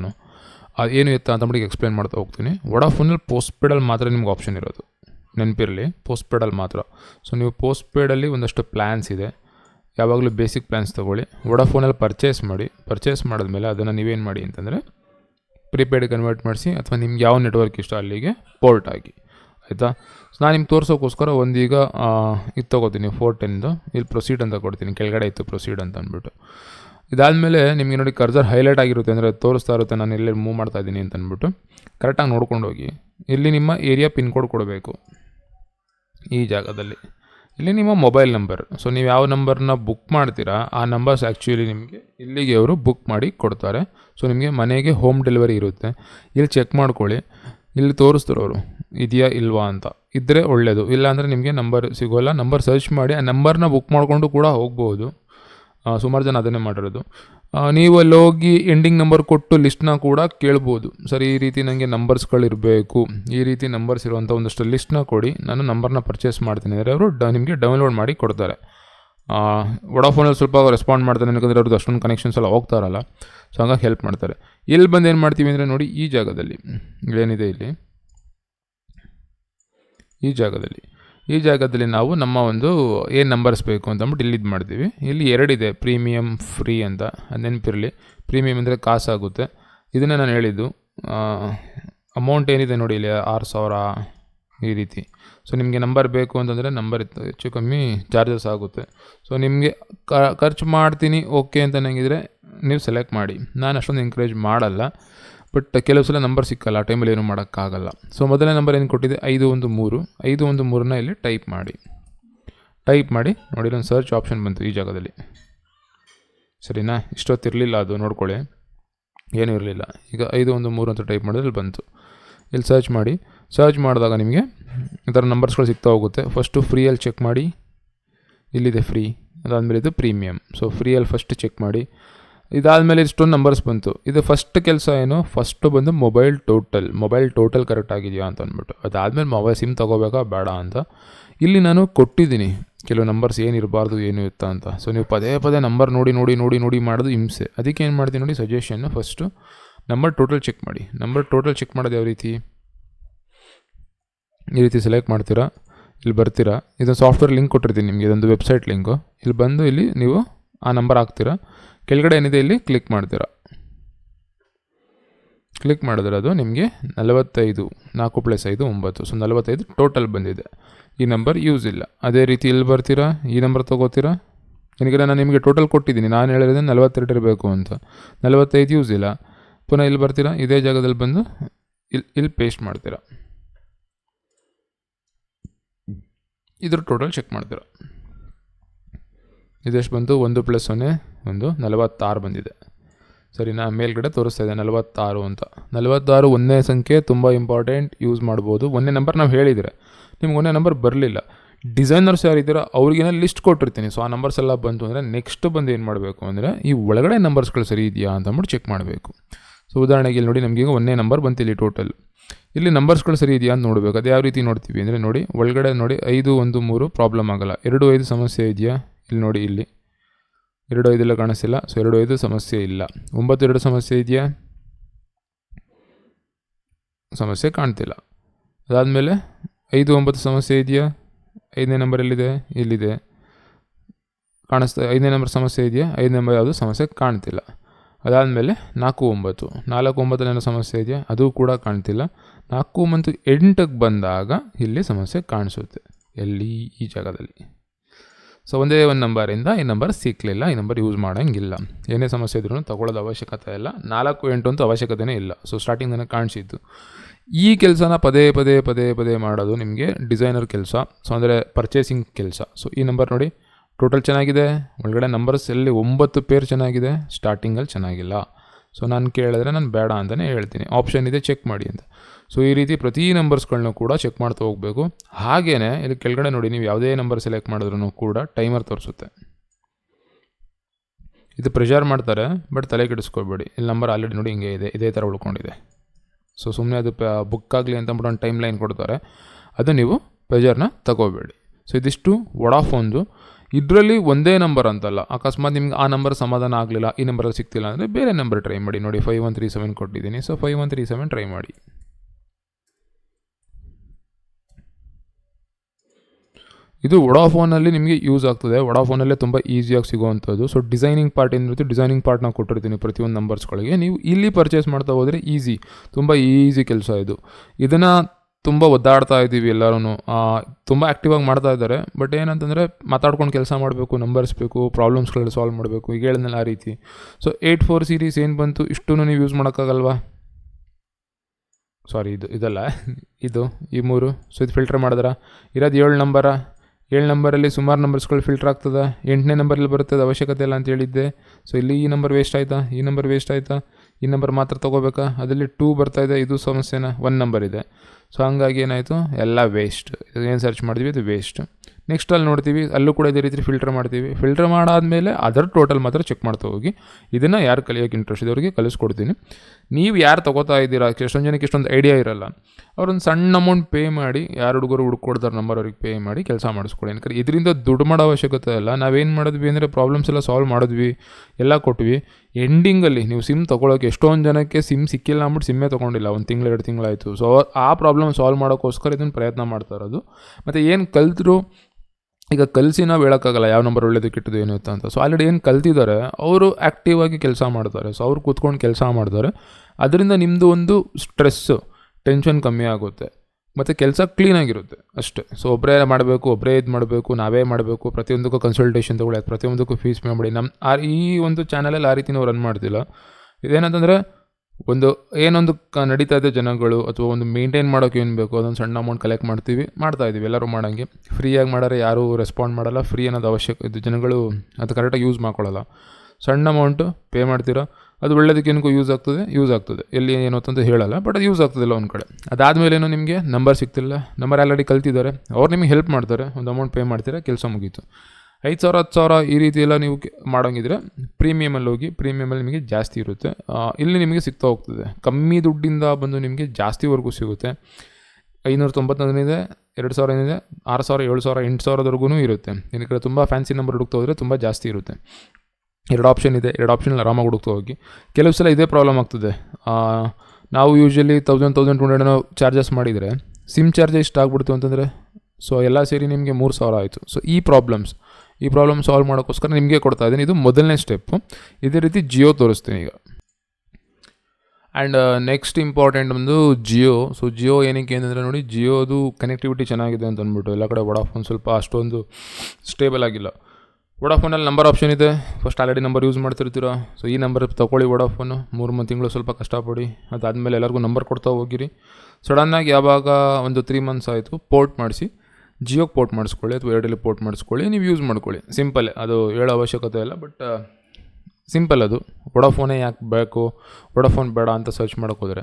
ಅದು ಏನು ಇತ್ತು ಅಂತ ಮಟ್ಟಿಗೆ ಎಕ್ಸ್ಪ್ಲೇನ್ ಮಾಡ್ತಾ ಹೋಗ್ತೀನಿ. ವಡಾಫೋನಲ್ಲಿ ಪೋಸ್ಟ್ ಪೇಡಲ್ಲಿ ಮಾತ್ರ ನಿಮ್ಗೆ ಆಪ್ಷನ್ ಇರೋದು. ನೆನಪಿರಲಿ ಪೋಸ್ಟ್ ಪೇಡಲ್ಲಿ ಮಾತ್ರ. ಸೊ ನೀವು ಪೋಸ್ಟ್ ಪೇಡಲ್ಲಿ ಒಂದಷ್ಟು ಪ್ಲ್ಯಾನ್ಸ್ ಇದೆ. ಯಾವಾಗಲೂ ಬೇಸಿಕ್ ಪ್ಲ್ಯಾನ್ಸ್ ತೊಗೊಳ್ಳಿ. ವಡಾಫೋನಲ್ಲಿ ಪರ್ಚೇಸ್ ಮಾಡಿ. ಪರ್ಚೇಸ್ ಮಾಡಿದ್ಮೇಲೆ ಅದನ್ನು ನೀವೇನು ಮಾಡಿ ಅಂತಂದರೆ ಪ್ರಿಪೇಯ್ಡ್ ಕನ್ವರ್ಟ್ ಮಾಡಿಸಿ ಅಥವಾ ನಿಮ್ಗೆ ಯಾವ ನೆಟ್ವರ್ಕ್ ಇಷ್ಟ ಅಲ್ಲಿಗೆ ಪೋರ್ಟ್ ಆಗಿ ಆಯಿತಾ? ಸೊ ನಾನು ನಿಮ್ಗೆ ತೋರಿಸೋಕ್ಕೋಸ್ಕರ ಒಂದೀಗ ಇದು ತೊಗೋತೀನಿ ಫೋರ್ ಟೆನ್ದು ಇಲ್ಲಿ ಪ್ರೊಸೀಡ್ ಅಂತ ಕೊಡ್ತೀನಿ. ಕೆಳಗಡೆ ಇತ್ತು ಪ್ರೊಸೀಡ್ ಅಂತ ಅಂದ್ಬಿಟ್ಟು. ಇದಾದಮೇಲೆ ನಿಮಗೆ ನೋಡಿ ಕರ್ಸರ್ ಹೈಲೈಟ್ ಆಗಿರುತ್ತೆ ಅಂದರೆ ತೋರಿಸ್ತಾ ಇರುತ್ತೆ, ನಾನು ಎಲ್ಲೇ ಮೂವ್ ಮಾಡ್ತಾ ಇದ್ದೀನಿ ಅಂತ ಅಂದ್ಬಿಟ್ಟು ಕರೆಕ್ಟಾಗಿ ನೋಡ್ಕೊಂಡು ಹೋಗಿ. ಇಲ್ಲಿ ನಿಮ್ಮ ಏರಿಯಾ ಪಿನ್ ಕೋಡ್ ಕೊಡಬೇಕು. ಈ ಜಾಗದಲ್ಲಿ. ಇಲ್ಲಿ ನಿಮ್ಮ ಮೊಬೈಲ್ ನಂಬರ್ ಸೊ ನೀವು ಯಾವ ನಂಬರ್ನ ಬುಕ್ ಮಾಡ್ತೀರಾ, ಆ ನಂಬರ್ಸ್ ಆ್ಯಕ್ಚುಲಿ ನಿಮಗೆ ಇಲ್ಲಿಗೆ ಅವರು ಬುಕ್ ಮಾಡಿ ಕೊಡ್ತಾರೆ. ಸೊ ನಿಮಗೆ ಮನೆಗೆ ಹೋಮ್ ಡೆಲಿವರಿ ಇರುತ್ತೆ. ಇಲ್ಲಿ ಚೆಕ್ ಮಾಡ್ಕೊಳ್ಳಿ. ಇಲ್ಲಿ ತೋರಿಸ್ತಾರೆ ಅವರು, ಇದೆಯಾ ಇಲ್ವಾ ಅಂತ. ಇದ್ದರೆ ಒಳ್ಳೆಯದು ಇಲ್ಲಾಂದರೆ ನಿಮಗೆ ನಂಬರ್ ಸಿಗೋಲ್ಲ ನಂಬರ್ ಸರ್ಚ್ ಮಾಡಿ ಆ ನಂಬರ್ನ ಬುಕ್ ಮಾಡಿಕೊಂಡು ಕೂಡ ಹೋಗ್ಬೋದು. ಸುಮಾರು ಜನ ಅದನ್ನೇ ಮಾಡಿರೋದು. ನೀವು ಅಲ್ಲಿ ಹೋಗಿ ಎಂಡಿಂಗ್ ನಂಬರ್ ಕೊಟ್ಟು ಲಿಸ್ಟ್ನ ಕೂಡ ಕೇಳ್ಬೋದು. ಸರಿ, ಈ ರೀತಿ ನನಗೆ ನಂಬರ್ಸ್ಗಳಿರಬೇಕು ಈ ರೀತಿ ನಂಬರ್ಸ್ ಇರುವಂಥ ಒಂದಷ್ಟು ಲಿಸ್ಟ್ನ ಕೊಡಿ. ನಾನು ನಂಬರ್ನ ಪರ್ಚೇಸ್ ಮಾಡ್ತೀನಿ. ಅಂದರೆ ಅವರು ಡ, ನಿಮಗೆ ಡೌನ್ಲೋಡ್ ಮಾಡಿ ಕೊಡ್ತಾರೆ. ವಡಾಫೋನಲ್ಲಿ ಸ್ವಲ್ಪ ರೆಸ್ಪಾಂಡ್ ಮಾಡ್ತಾರೆ. ಯಾಕಂದರೆ ಅವ್ರದ್ದು ಅಷ್ಟೊಂದು ಕನೆಕ್ಷನ್ಸ್ ಎಲ್ಲ ಹೋಗ್ತಾರಲ್ಲ ಸೊ ಹಂಗಾಗಿ ಹೆಲ್ಪ್ ಮಾಡ್ತಾರೆ. ಇಲ್ಲಿ ಬಂದು ಏನು ಮಾಡ್ತೀವಿ ಅಂದರೆ ನೋಡಿ, ಈ ಜಾಗದಲ್ಲಿ. ಏನಿದೆ ಇಲ್ಲಿ? ಈ ಜಾಗದಲ್ಲಿ. ಈ ಜಾಗದಲ್ಲಿ ನಾವು ನಮ್ಮ ಒಂದು ಏನು ನಂಬರ್ಸ್ ಬೇಕು ಅಂತ ಅಂದ್ಬಿಟ್ಟು ಇಲ್ಲಿ ಇದು ಮಾಡ್ತೀವಿ. ಇಲ್ಲಿ ಎರಡಿದೆ ಪ್ರೀಮಿಯಮ್ ಫ್ರೀ ಅಂತ. ನೆನಪಿರಲಿ. ಪ್ರೀಮಿಯಮ್ ಅಂದರೆ ಕಾಸಾಗುತ್ತೆ. ಇದನ್ನೇ ನಾನು ಹೇಳಿದ್ದು. ಅಮೌಂಟ್ ಏನಿದೆ ನೋಡಿ ಇಲ್ಲಿ, ಆರು ಸಾವಿರ ಈ ರೀತಿ. ಸೊ ನಿಮಗೆ ನಂಬರ್ ಬೇಕು ಅಂತಂದರೆ ನಂಬರ್ ಇತ್ತು, ಹೆಚ್ಚು ಕಮ್ಮಿ ಚಾರ್ಜಸ್ ಆಗುತ್ತೆ. ಸೊ ನಿಮಗೆ ಖರ್ಚು ಮಾಡ್ತೀನಿ ಓಕೆ ಅಂತ ನನಗಿದ್ರೆ ನೀವು ಸೆಲೆಕ್ಟ್ ಮಾಡಿ. ನಾನು ಅಷ್ಟೊಂದು ಎನ್ಕರೇಜ್ ಮಾಡಲ್ಲ. ಬಟ್ ಕೆಲವು ಸಲ ನಂಬರ್ ಸಿಕ್ಕಲ್ಲ, ಆ ಟೈಮಲ್ಲಿ ಏನು ಮಾಡೋಕ್ಕಾಗಲ್ಲ. ಸೊ ಮೊದಲನೇ ನಂಬರ್ ಏನು ಕೊಟ್ಟಿದೆ ಐದು ಒಂದು ಮೂರು. ಐದು ಒಂದು ಮೂರನ್ನ ಇಲ್ಲಿ ಟೈಪ್ ಮಾಡಿ. ಟೈಪ್ ಮಾಡಿ, ನೋಡಿ ಒಂದು ಸರ್ಚ್ ಆಪ್ಷನ್ ಬಂತು ಈ ಜಾಗದಲ್ಲಿ. ಸರಿನಾ? ಇಷ್ಟೊತ್ತಿರಲಿಲ್ಲ ಅದು, ನೋಡ್ಕೊಳ್ಳಿ. ಏನೂ ಇರಲಿಲ್ಲ. ಈಗ ಐದು ಒಂದು ಮೂರು ಅಂತ ಟೈಪ್ ಮಾಡಿದ್ರೆ ಬಂತು. ಇಲ್ಲಿ ಸರ್ಚ್ ಮಾಡಿ. ಸರ್ಚ್ ಮಾಡಿದಾಗ ನಿಮಗೆ ಈ ಥರ ನಂಬರ್ಸ್ಗಳು ಸಿಗ್ತಾ ಹೋಗುತ್ತೆ. ಫಸ್ಟು ಫ್ರೀಯಲ್ಲಿ ಚೆಕ್ ಮಾಡಿ. ಇಲ್ಲಿದೆ ಫ್ರೀ ಅದಾದಮೇಲೆ ಇದು ಪ್ರೀಮಿಯಮ್ ಸೊ ಫ್ರೀಯಲ್ಲಿ ಫಸ್ಟ್ ಚೆಕ್ ಮಾಡಿ. ಇದಾದಮೇಲೆ ಇಷ್ಟೊಂದು ನಂಬರ್ಸ್ ಬಂತು. ಇದು ಫಸ್ಟ್ ಕೆಲಸ ಏನು? ಫಸ್ಟು ಬಂದು mobile total mobile total correct ಆಗಿದೆಯಾ ಅಂತ ಅಂದ್ಬಿಟ್ಟು. ಅದಾದಮೇಲೆ ಮೊಬೈಲ್ ಸಿಮ್ ತೊಗೋಬೇಕಾ? ಬೇಡ ಅಂತ. ಇಲ್ಲಿ ನಾನು ಕೊಟ್ಟಿದ್ದೀನಿ. ಕೆಲವು ನಂಬರ್ಸ್ ಏನು ಇರಬಾರ್ದು, ಏನು ಇತ್ತ ಅಂತ. ಸೊ ನೀವು ಪದೇ ಪದೇ ನಂಬರ್ ನೋಡಿ ನೋಡಿ ನೋಡಿ ನೋಡಿ ಮಾಡೋದು ಹಿಂಸೆ. ಅದಕ್ಕೆ ಏನು ಮಾಡ್ತೀನಿ ನೋಡಿ suggestion first number total check ಮಾಡಿ. ನಂಬರ್ ಟೋಟಲ್ ಚೆಕ್ ಮಾಡೋದು ಯಾವ ರೀತಿ? ಈ ರೀತಿ ಸೆಲೆಕ್ಟ್ ಮಾಡ್ತೀರಾ? ಇಲ್ಲಿ ಬರ್ತೀರಾ? ಇದೊಂದು ಸಾಫ್ಟ್ವೇರ್ ಲಿಂಕ್ ಕೊಟ್ಟಿರ್ತೀನಿ ನಿಮಗೆ. ಇದೊಂದು ವೆಬ್ಸೈಟ್ ಲಿಂಕು ಇಲ್ಲಿ ಬಂದು ಇಲ್ಲಿ ನೀವು ಆ ನಂಬರ್ ಹಾಕ್ತೀರಾ? ಕೆಳಗಡೆ ಏನಿದೆ ಇಲ್ಲಿ? ಕ್ಲಿಕ್ ಮಾಡ್ತೀರಾ. ಕ್ಲಿಕ್ ಮಾಡಿದ್ರೆ ಅದು ನಿಮಗೆ ನಲವತ್ತೈದು, ನಾಲ್ಕು ಪ್ಲಸ್ ಐದು, ಒಂಬತ್ತು. ಸೊ ನಲವತ್ತೈದು ಟೋಟಲ್ ಬಂದಿದೆ. ಈ ನಂಬರ್ ಯೂಸ್ ಇಲ್ಲ. ಅದೇ ರೀತಿ ಇಲ್ಲಿ ಬರ್ತೀರಾ? ಈ ನಂಬರ್ ತೊಗೋತೀರಾ? ನಿನಗೆ ನಾನು ನಿಮಗೆ ಟೋಟಲ್ ಕೊಟ್ಟಿದ್ದೀನಿ. ನಾನು ಹೇಳಿರೋದೇ ನಲವತ್ತೆರಡು ಇರಬೇಕು ಅಂತ. ನಲವತ್ತೈದು ಯೂಸ್ ಇಲ್ಲ. ಪುನಃ ಇಲ್ಲಿ ಬರ್ತೀರಾ? ಇದೇ ಜಾಗದಲ್ಲಿ ಬಂದು ಇಲ್ಲಿ ಇಲ್ಲಿ ಪೇಸ್ಟ್ ಮಾಡ್ತೀರಾ. ಇದ್ರ ಟೋಟಲ್ ಚೆಕ್ ಮಾಡ್ತೀರಾ. ಇದೆಷ್ಟು ಬಂತು? ಒಂದು ಪ್ಲಸ್ ಸೊನ್ನೆ. ಒಂದು ನಲವತ್ತಾರು ಬಂದಿದೆ. ಸರಿ ನಾನು ಮೇಲ್ಗಡೆ ತೋರಿಸ್ತಾ ಇದೆ ನಲವತ್ತಾರು ಅಂತ. ನಲವತ್ತಾರು ಒಂದನೇ ಸಂಖ್ಯೆ, ತುಂಬ ಇಂಪಾರ್ಟೆಂಟ್ ಯೂಸ್ ಮಾಡ್ಬೋದು. ಒಂದನೇ ನಂಬರ್ ನಾವು ಹೇಳಿದರೆ ನಿಮ್ಗೆ ಒಂದೇ ನಂಬರ್ ಬರಲಿಲ್ಲ. ಡಿಸೈನರ್ಸ್ ಯಾರಿದ್ದೀರೋ ಅವ್ರಿಗೇನೋ ಲಿಸ್ಟ್ ಕೊಟ್ಟಿರ್ತೀನಿ. ಸೊ ಆ ನಂಬರ್ಸ್ ಎಲ್ಲ ಬಂತು ಅಂದರೆ ನೆಕ್ಸ್ಟ್ ಬಂದು ಏನು ಮಾಡಬೇಕು ಅಂದರೆ ಈ ಒಳಗಡೆ ನಂಬರ್ಸ್ಗಳು ಸರಿ ಇದೆಯಾ ಅಂತ ಅಂದ್ಬಿಟ್ಟು ಚೆಕ್ ಮಾಡಬೇಕು. ಸೊ ಉದಾಹರಣೆಗೆ ಇಲ್ಲಿ ನೋಡಿ ನಮಗೀಗ ಒಂದನೇ ನಂಬರ್ ಬಂತು ಇಲ್ಲಿ ಟೋಟಲ್ ಇಲ್ಲಿ ನಂಬರ್ಸ್ಗಳು ಸರಿ ಇದೆಯಾ ಅಂತ ನೋಡಬೇಕು. ಅದು ಯಾವ ರೀತಿ ನೋಡ್ತೀವಿ ಅಂದರೆ ನೋಡಿ, ಒಳಗಡೆ ನೋಡಿ ಐದು, ಒಂದು, ಮೂರು ಪ್ರಾಬ್ಲಮ್ ಆಗಲ್ಲ. ಎರಡು, ಐದು ಸಮಸ್ಯೆ ಇದೆಯಾ? ಇಲ್ಲಿ ನೋಡಿ, ಇಲ್ಲಿ. ಎರಡು ಐದೆಲ್ಲ ಕಾಣಿಸ್ತಿಲ್ಲ. ಸೊ ಎರಡು ಐದು ಸಮಸ್ಯೆ ಇಲ್ಲ. ಒಂಬತ್ತು ಎರಡು ಸಮಸ್ಯೆ ಇದೆಯಾ? ಸಮಸ್ಯೆ ಕಾಣ್ತಿಲ್ಲ. ಅದಾದಮೇಲೆ ಐದು ಒಂಬತ್ತು ಸಮಸ್ಯೆ ಇದೆಯಾ? ಐದನೇ ನಂಬರ್ ಎಲ್ಲಿದೆ? ಇಲ್ಲಿದೆ. ಕಾಣಿಸ್ತಾ, ಐದನೇ ನಂಬರ್ ಸಮಸ್ಯೆ ಇದೆಯಾ? ಐದು ನಂಬರ್ ಯಾವುದು ಸಮಸ್ಯೆ ಕಾಣ್ತಿಲ್ಲ. ಅದಾದಮೇಲೆ ನಾಲ್ಕು ಒಂಬತ್ತು. ನಾಲ್ಕು ಒಂಬತ್ತನೇನೋ ಸಮಸ್ಯೆ ಇದೆಯಾ? ಅದು ಕೂಡ ಕಾಣ್ತಿಲ್ಲ. ನಾಲ್ಕು ಮತ್ತು ಎಂಟಕ್ಕೆ ಬಂದಾಗ ಇಲ್ಲಿ ಸಮಸ್ಯೆ ಕಾಣಿಸುತ್ತೆ. ಎಲ್ಲಿ? ಈ ಜಾಗದಲ್ಲಿ. ಸೊ ಒಂದೇ ಒಂದು ನಂಬರಿಂದ ಈ ನಂಬರ್ ಸಿಕ್ಕಲಿಲ್ಲ ಈ ನಂಬರ್ ಯೂಸ್ ಮಾಡೋಂಗಿಲ್ಲ. ಏನೇ ಸಮಸ್ಯೆ ಇದ್ರೂ ತೊಗೊಳ್ಳೋದು ಅವಶ್ಯಕತೆ ಇಲ್ಲ. ನಾಲ್ಕು ಎಂಟು ಅಂತೂ ಅವಶ್ಯಕತೆನೇ ಇಲ್ಲ. ಸೊ ಸ್ಟಾರ್ಟಿಂಗ್ ನನಗೆ ಕಾಣಿಸಿದ್ದು. ಈ ಕೆಲಸನ ಪದೇ ಪದೇ ಪದೇ ಪದೇ ಮಾಡೋದು ನಿಮಗೆ ಡಿಸೈನರ್ ಕೆಲಸ ಸೊ ಅಂದರೆ ಪರ್ಚೇಸಿಂಗ್ ಕೆಲಸ. ಸೊ ಈ ನಂಬರ್ ನೋಡಿ ಟೋಟಲ್ ಚೆನ್ನಾಗಿದೆ. ಒಳಗಡೆ ನಂಬರ್ಸ್ ಎಲ್ಲಿ ಒಂಬತ್ತು ಪೇರ್ ಚೆನ್ನಾಗಿದೆ. ಸ್ಟಾರ್ಟಿಂಗಲ್ಲಿ ಚೆನ್ನಾಗಿಲ್ಲ. ಸೊ ನಾನು ಕೇಳಿದ್ರೆ ನಾನು ಬೇಡ ಅಂತಲೇ ಹೇಳ್ತೀನಿ. ಆಪ್ಷನ್ ಇದೆ ಚೆಕ್ ಮಾಡಿ ಅಂತ. ಸೊ ಈ ರೀತಿ ಪ್ರತಿ ನಂಬರ್ಸ್ಗಳನ್ನೂ ಕೂಡ ಚೆಕ್ ಮಾಡ್ತಾ ಹೋಗಬೇಕು. ಹಾಗೇನೇ, ಇಲ್ಲಿ ಕೆಳಗಡೆ ನೋಡಿ, ನೀವು ಯಾವುದೇ ನಂಬರ್ ಸೆಲೆಕ್ಟ್ ಮಾಡಿದ್ರೂ ಕೂಡ ಟೈಮರ್ ತೋರಿಸುತ್ತೆ. ಇದು ಪ್ರೆಷರ್ ಮಾಡ್ತಾರೆ ಬಟ್ ತಲೆ ಕೆಡಿಸ್ಕೊಳ್ಬೇಡಿ ಇಲ್ಲಿ ನಂಬರ್ ಆಲ್ರೆಡಿ ನೋಡಿ ಹಿಂಗೆ ಇದೆ, ಇದೇ ಥರ ಉಳ್ಕೊಂಡಿದೆ. ಸೊ ಸುಮ್ಮನೆ ಅದು ಬುಕ್ ಆಗಲಿ ಅಂತ ಅಂದ್ಬಿಟ್ಟು ಒಂದು ಟೈಮ್ ಲೈನ್ ಕೊಡ್ತಾರೆ. ಅದು ನೀವು ಪ್ರೆಷರ್ನ ತಗೋಬೇಡಿ. ಸೊ ಇದಿಷ್ಟು ವಡಾಫೋನ್ದು ಇದರಲ್ಲಿ ಒಂದೇ ನಂಬರ್ ಅಂತಲ್ಲ, ಅಕಸ್ಮಾತ್ ನಿಮ್ಗೆ ಆ ನಂಬರ್ ಸಮಾಧಾನ ಆಗಲಿಲ್ಲ, ಈ ನಂಬರಲ್ಲಿ ಸಿಗ್ತಿಲ್ಲ ಅಂದರೆ ಬೇರೆ ನಂಬರ್ ಟ್ರೈ ಮಾಡಿ. ನೋಡಿ ಫೈವ್ ಒನ್ ತ್ರೀ ಸೆವೆನ್ ಕೊಟ್ಟಿದ್ದೀನಿ. So five one three seven try ಮಾಡಿ. ಇದು ವಡಾಫೋನಲ್ಲಿ ನಿಮಗೆ ಯೂಸ್ ಆಗ್ತದೆ. ವಡಾಫೋನಲ್ಲೇ ತುಂಬ ಈಸಿಯಾಗಿ ಸಿಗುವಂಥದ್ದು. ಸೊ ಡಿಸೈನಿಂಗ್ ಪಾರ್ಟ್ ಏನಿರುತ್ತೆ ಡಿಸೈನಿಂಗ್ ಪಾರ್ಟ್ನ ಕೊಟ್ಟಿರ್ತೀನಿ ಪ್ರತಿಯೊಂದು ನಂಬರ್ಸ್ಗಳಿಗೆ ನೀವು ಇಲ್ಲಿ ಪರ್ಚೇಸ್ ಮಾಡ್ತಾ ಹೋದರೆ ಈಸಿ ತುಂಬ ಈಸಿ ಕೆಲಸ ಇದು. ಇದನ್ನು ತುಂಬ ಒದ್ದಾಡ್ತಾ ಇದ್ದೀವಿ ಎಲ್ಲರೂ ತುಂಬ ಆ್ಯಕ್ಟಿವಾಗಿ ಮಾಡ್ತಾ ಇದ್ದಾರೆ. ಬಟ್ ಏನಂತಂದರೆ, ಮಾತಾಡ್ಕೊಂಡು ಕೆಲಸ ಮಾಡಬೇಕು ನಂಬರ್ಸ್ ಬೇಕು ಪ್ರಾಬ್ಲಮ್ಸ್ಗಳು ಸಾಲ್ವ್ ಮಾಡಬೇಕು, ಈಗ ಹೇಳಿದ್ನಲ್ಲ ಆ ರೀತಿ. ಸೊ ಏಯ್ಟ್ ಫೋರ್ ಸೀರೀಸ್ ಏನು ಬಂತು? ಇಷ್ಟೂ ನೀವು ಯೂಸ್ ಮಾಡೋಕ್ಕಾಗಲ್ವಾ? ಸಾರಿ ಇದು, ಇದಲ್ಲ. ಇದು, ಈ ಮೂರು. ಸೊ ಇದು ಫಿಲ್ಟರ್ ಮಾಡಿದ್ರ? ಇರೋದು ಏಳು ನಂಬರ ಏಳು ನಂಬರಲ್ಲಿ ಸುಮಾರು ನಂಬರ್ಸ್ಗಳು ಫಿಲ್ಟರ್ ಆಗ್ತದೆ. ಎಂಟನೇ ನಂಬರಲ್ಲಿ ಬರುತ್ತದೆ ಅವಶ್ಯಕತೆ ಇಲ್ಲ ಅಂತ ಹೇಳಿದ್ದೆ. ಸೊ ಇಲ್ಲಿ ಈ ನಂಬರ್ ವೇಸ್ಟ್ ಆಯಿತಾ? ಈ ನಂಬರ್ ವೇಸ್ಟ್ ಆಯಿತಾ? ಈ ನಂಬರ್ ಮಾತ್ರ ತೊಗೋಬೇಕಾ? ಅದರಲ್ಲಿ ಟೂ ಇದೆ. ಇದು ಸಮಸ್ಯೆನ? ಒನ್ ನಂಬರ್ ಇದೆ. ಸೊ ಹಂಗಾಗಿ ಏನಾಯಿತು? ಎಲ್ಲ ವೇಸ್ಟ್ ಏನು ಸರ್ಚ್ ಮಾಡಿದ್ವಿ? ಅದು ವೇಸ್ಟ್ ನೆಕ್ಸ್ಟ್ ಅಲ್ಲಿ ನೋಡ್ತೀವಿ. ಅಲ್ಲೂ ಕೂಡ ಇದೇ ರೀತಿ ಫಿಲ್ಟರ್ ಮಾಡ್ತೀವಿ. ಫಿಲ್ಟರ್ ಮಾಡಾದಮೇಲೆ ಅದರ ಟೋಟಲ್ ಮಾತ್ರ ಚೆಕ್ ಮಾಡ್ತಾ ಹೋಗಿ. ಇದನ್ನು ಯಾರು ಕಲಿಯೋಕ್ಕೆ ಇಂಟ್ರೆಸ್ಟ್ ಇದ್ದವ್ರಿಗೆ ಕಲಿಸ್ಕೊಡ್ತೀನಿ. ನೀವು ಯಾರು ತೊಗೋತಾ ಇದ್ದೀರಾ? ಎಷ್ಟೊಂದು ಜನಕ್ಕೆ ಇಷ್ಟೊಂದು ಐಡಿಯಾ ಇರಲ್ಲ. ಅವ್ರೊಂದು ಸಣ್ಣ ಅಮೌಂಟ್ ಪೇ ಮಾಡಿ, ಯಾರು ಹುಡುಗರು ಹುಡ್ಕೊಡ್ತಾರೆ ನಂಬರ್ ಅವ್ರಿಗೆ ಪೇ ಮಾಡಿ ಕೆಲಸ ಮಾಡಿಸ್ಕೊಳ್ಳಿ. ಯಾಕಂದ್ರೆ ಇದರಿಂದ ದುಡ್ಡು ಮಾಡೋ ಅವಶ್ಯಕತೆ ಇಲ್ಲ. ನಾವೇನು ಮಾಡಿದ್ವಿ ಅಂದರೆ ಪ್ರಾಬ್ಲಮ್ಸ್ ಎಲ್ಲ ಸಾಲ್ವ್ ಮಾಡಿದ್ವಿ, ಎಲ್ಲ ಕೊಟ್ವಿ. ಎಂಡಿಂಗಲ್ಲಿ ನೀವು ಸಿಮ್ ತೊಗೊಳಕ್ಕೆ ಎಷ್ಟೊಂದು ಜನಕ್ಕೆ ಸಿಮ್ ಸಿಕ್ಕಿಲ್ಲ ಅಂದ್ಬಿಟ್ಟು ಸಿಮ್ಮೇ ತೊಗೊಂಡಿಲ್ಲ. ಒಂದು ತಿಂಗಳು, ಎರಡು ತಿಂಗಳಾಯಿತು ಸೊ ಆ ಪ್ರಾಬ್ಲಮ್ ಸಾಲ್ವ್ ಮಾಡೋಕ್ಕೋಸ್ಕರ ಇದನ್ನು ಪ್ರಯತ್ನ ಮಾಡ್ತಾ ಇರೋದು. ಮತ್ತು ಏನು ಕಲ್ತರು ಈಗ ಕಲಿಸಿ ನಾವು ಹೇಳೋಕ್ಕಾಗಲ್ಲ ಯಾವ ನಂಬರ್ ಒಳ್ಳೇದು ಕೆಟ್ಟದ್ದು ಏನು ಇತ್ತು ಅಂತ. ಸೊ ಆಲ್ರೆಡಿ ಏನು ಕಲ್ತಿದ್ದಾರೆ, ಅವರು ಆ್ಯಕ್ಟಿವ್ ಆಗಿ ಕೆಲಸ ಮಾಡ್ತಾರೆ. ಸೊ ಅವ್ರು ಕೂತ್ಕೊಂಡು ಕೆಲಸ ಮಾಡ್ತಾರೆ. ಅದರಿಂದ ನಿಮ್ಮದು ಒಂದು ಸ್ಟ್ರೆಸ್ಸು ಟೆನ್ಷನ್ ಕಮ್ಮಿ ಆಗುತ್ತೆ. ಮತ್ತು ಕೆಲಸ ಕ್ಲೀನಾಗಿರುತ್ತೆ ಅಷ್ಟೇ. ಸೊ ಒಬ್ಬರೇ ಮಾಡಬೇಕು ಒಬ್ಬರೇ ಇದು ಮಾಡಬೇಕು, ನಾವೇ ಮಾಡಬೇಕು. ಪ್ರತಿಯೊಂದಕ್ಕೂ ಕನ್ಸಲ್ಟೇಷನ್ ತೊಗೊಳ್ಳಿ, ಪ್ರತಿಯೊಂದಕ್ಕೂ ಫೀಸ್ ಮಾಡಿ. ನಮ್ಮ ಈ ಒಂದು ಚಾನಲಲ್ಲಿ ಆ ರೀತಿ ನಾವು ರನ್ ಮಾಡ್ತಿಲ್ಲ. ಇದೇನಂತಂದರೆ ಒಂದು ಏನೊಂದು ಕ ನಡೀತಾ ಇದೆ ಜನಗಳು ಅಥವಾ ಒಂದು ಮೇಂಟೈನ್ ಮಾಡೋಕೆ ಏನು ಬೇಕು ಅದೊಂದು ಸಣ್ಣ ಅಮೌಂಟ್ ಕಲೆಕ್ಟ್ ಮಾಡ್ತೀವಿ, ಮಾಡ್ತಾ ಇದ್ದೀವಿ, ಎಲ್ಲರೂ ಮಾಡೋಂಗೆ. ಫ್ರೀಯಾಗಿ ಮಾಡಾರೆ ಯಾರೂ ರೆಸ್ಪಾಂಡ್ ಮಾಡಲ್ಲ ಫ್ರೀ ಅನ್ನೋದು ಅವಶ್ಯಕ, ಇದು ಜನಗಳು ಅದು ಕರೆಕ್ಟಾಗಿ ಯೂಸ್ ಮಾಡ್ಕೊಳ್ಳಲ್ಲ. ಸಣ್ಣ ಅಮೌಂಟು ಪೇ ಮಾಡ್ತೀರಾ, ಅದು ಒಳ್ಳೇದಕ್ಕೇನಕ್ಕೂ ಯೂಸ್ ಆಗ್ತದೆ ಯೂಸ್ ಆಗ್ತದೆ. ಎಲ್ಲಿ ಏನು ಅಂತ ಹೇಳಲ್ಲ ಬಟ್ ಅದು ಯೂಸ್ ಆಗ್ತದಿಲ್ಲ ಒಂದು ಕಡೆ. ಅದಾದಮೇಲೇನು ನಿಮಗೆ ನಂಬರ್ ಸಿಗ್ತಿಲ್ಲ ನಂಬರ್ ಆಲ್ರೆಡಿ ಕಲ್ತಿದ್ದಾರೆ, ಅವ್ರು ನಿಮಗೆ ಹೆಲ್ಪ್ ಮಾಡ್ತಾರೆ, ಒಂದು ಅಮೌಂಟ್ ಪೇ ಮಾಡ್ತೀರಾ, ಕೆಲಸ ಮುಗೀತು. ಐದು ಸಾವಿರ ಹತ್ತು ಸಾವಿರ ಈ ರೀತಿ ಎಲ್ಲ ನೀವು ಮಾಡೋಂಗಿದ್ರೆ ಪ್ರೀಮಿಯಮಲ್ಲಿ ಹೋಗಿ ಪ್ರೀಮಿಯಮಲ್ಲಿ ನಿಮಗೆ ಜಾಸ್ತಿ ಇರುತ್ತೆ. ಇಲ್ಲಿ ನಿಮಗೆ ಸಿಗ್ತಾ ಹೋಗ್ತದೆ. ಕಮ್ಮಿ ದುಡ್ಡಿಂದ ಬಂದು ನಿಮಗೆ ಜಾಸ್ತಿವರೆಗೂ ಸಿಗುತ್ತೆ. ಐನೂರ ತೊಂಬತ್ತೊಂದನಿದೆ ಎರಡು ಸಾವಿರ ಏನಿದೆ ಆರು ಸಾವಿರ, ಏಳು ಸಾವಿರ, ಎಂಟು ಸಾವಿರದವರೆಗೂ ಇರುತ್ತೆ. ಇನ್ನು ಕಡೆ ತುಂಬ ಫ್ಯಾನ್ಸಿ ನಂಬರ್ ಹುಡುಕ್ತಾ ಹೋದರೆ ತುಂಬ ಜಾಸ್ತಿ ಇರುತ್ತೆ. ಎರಡು ಆಪ್ಷನ್ ಇದೆ, ಎರಡು ಆಪ್ಷನ್ ಆರಾಮಾಗಿ ಹುಡುಕ್ತಾ ಹೋಗಿ. ಕೆಲವು ಸಲ ಇದೇ ಪ್ರಾಬ್ಲಮ್ ಆಗ್ತದೆ. ನಾವು usually thousand thousand two hundred charges ಮಾಡಿದರೆ ಸಿಮ್ ಚಾರ್ಜ್ ಎಷ್ಟು ಆಗ್ಬಿಡ್ತು ಅಂತಂದರೆ ಸೊ ಎಲ್ಲ ಸೇರಿ ನಿಮಗೆ ಮೂರು ಸಾವಿರ ಆಯಿತು. ಸೊ ಈ ಪ್ರಾಬ್ಲಮ್ಸ್ ಈ ಪ್ರಾಬ್ಲಮ್ ಸಾಲ್ವ್ ಮಾಡೋಕ್ಕೋಸ್ಕರ ನಿಮಗೆ ಕೊಡ್ತಾ ಇದ್ದೀನಿ. ಇದು ಮೊದಲನೇ ಸ್ಟೆಪ್ಪು ಇದೇ ರೀತಿ ಜಿಯೋ ತೋರಿಸ್ತೀನಿ ಈಗ. ಆ್ಯಂಡ್ ನೆಕ್ಸ್ಟ್ ಇಂಪಾರ್ಟೆಂಟ್ ಬಂದು ಜಿಯೋ ಸೊ ಜಿಯೋ ಏನಕ್ಕೆ ಏನಂದರೆ ನೋಡಿ ಜಿಯೋದು ಕನೆಕ್ಟಿವಿಟಿ ಚೆನ್ನಾಗಿದೆ ಅಂತ ಅಂದ್ಬಿಟ್ಟು ಎಲ್ಲ ಕಡೆ ವಡಾಫೋನ್ ಸ್ವಲ್ಪ ಅಷ್ಟೊಂದು ಸ್ಟೇಬಲ್ ಆಗಿಲ್ಲ. ವಡಾಫೋನಲ್ಲಿ ನಂಬರ್ ಆಪ್ಷನ್ ಇದೆ. ಫಸ್ಟ್ ಆಲ್ರೆಡಿ ನಂಬರ್ ಯೂಸ್ ಮಾಡ್ತಿರ್ತೀರ? ಸೊ ಈ ನಂಬರ್ ತೊಗೊಳ್ಳಿ ವಡಾಫೋನು ಮೂರು ಮೂರು ತಿಂಗಳು ಸ್ವಲ್ಪ ಕಷ್ಟಪಡಿ. ಅದಾದಮೇಲೆ ಎಲ್ಲರಿಗೂ ನಂಬರ್ ಕೊಡ್ತಾ ಹೋಗಿರಿ. ಸಡನ್ನಾಗಿ ಯಾವಾಗ ಒಂದು ತ್ರೀ ಮಂತ್ಸ್ ಆಯಿತು ಪೋರ್ಟ್ ಮಾಡಿಸಿ. ಜಿಯೋಗೆ ಪೋರ್ಟ್ ಮಾಡಿಸ್ಕೊಳ್ಳಿ ಅಥವಾ ಏರ್ಟೆಲ್ ಪೋರ್ಟ್ ಮಾಡಿಸ್ಕೊಳ್ಳಿ, ನೀವು ಯೂಸ್ ಮಾಡ್ಕೊಳ್ಳಿ. ಸಿಂಪಲ್ ಅದು ಹೇಳೋ ಅವಶ್ಯಕತೆ ಇಲ್ಲ ಬಟ್ ಸಿಂಪಲ್ ಅದು. ವಡಾಫೋನೇ ಯಾಕೆ ಬೇಕು? ವಡಾಫೋನ್ ಬೇಡ ಅಂತ ಸರ್ಚ್ ಹೋದರೆ.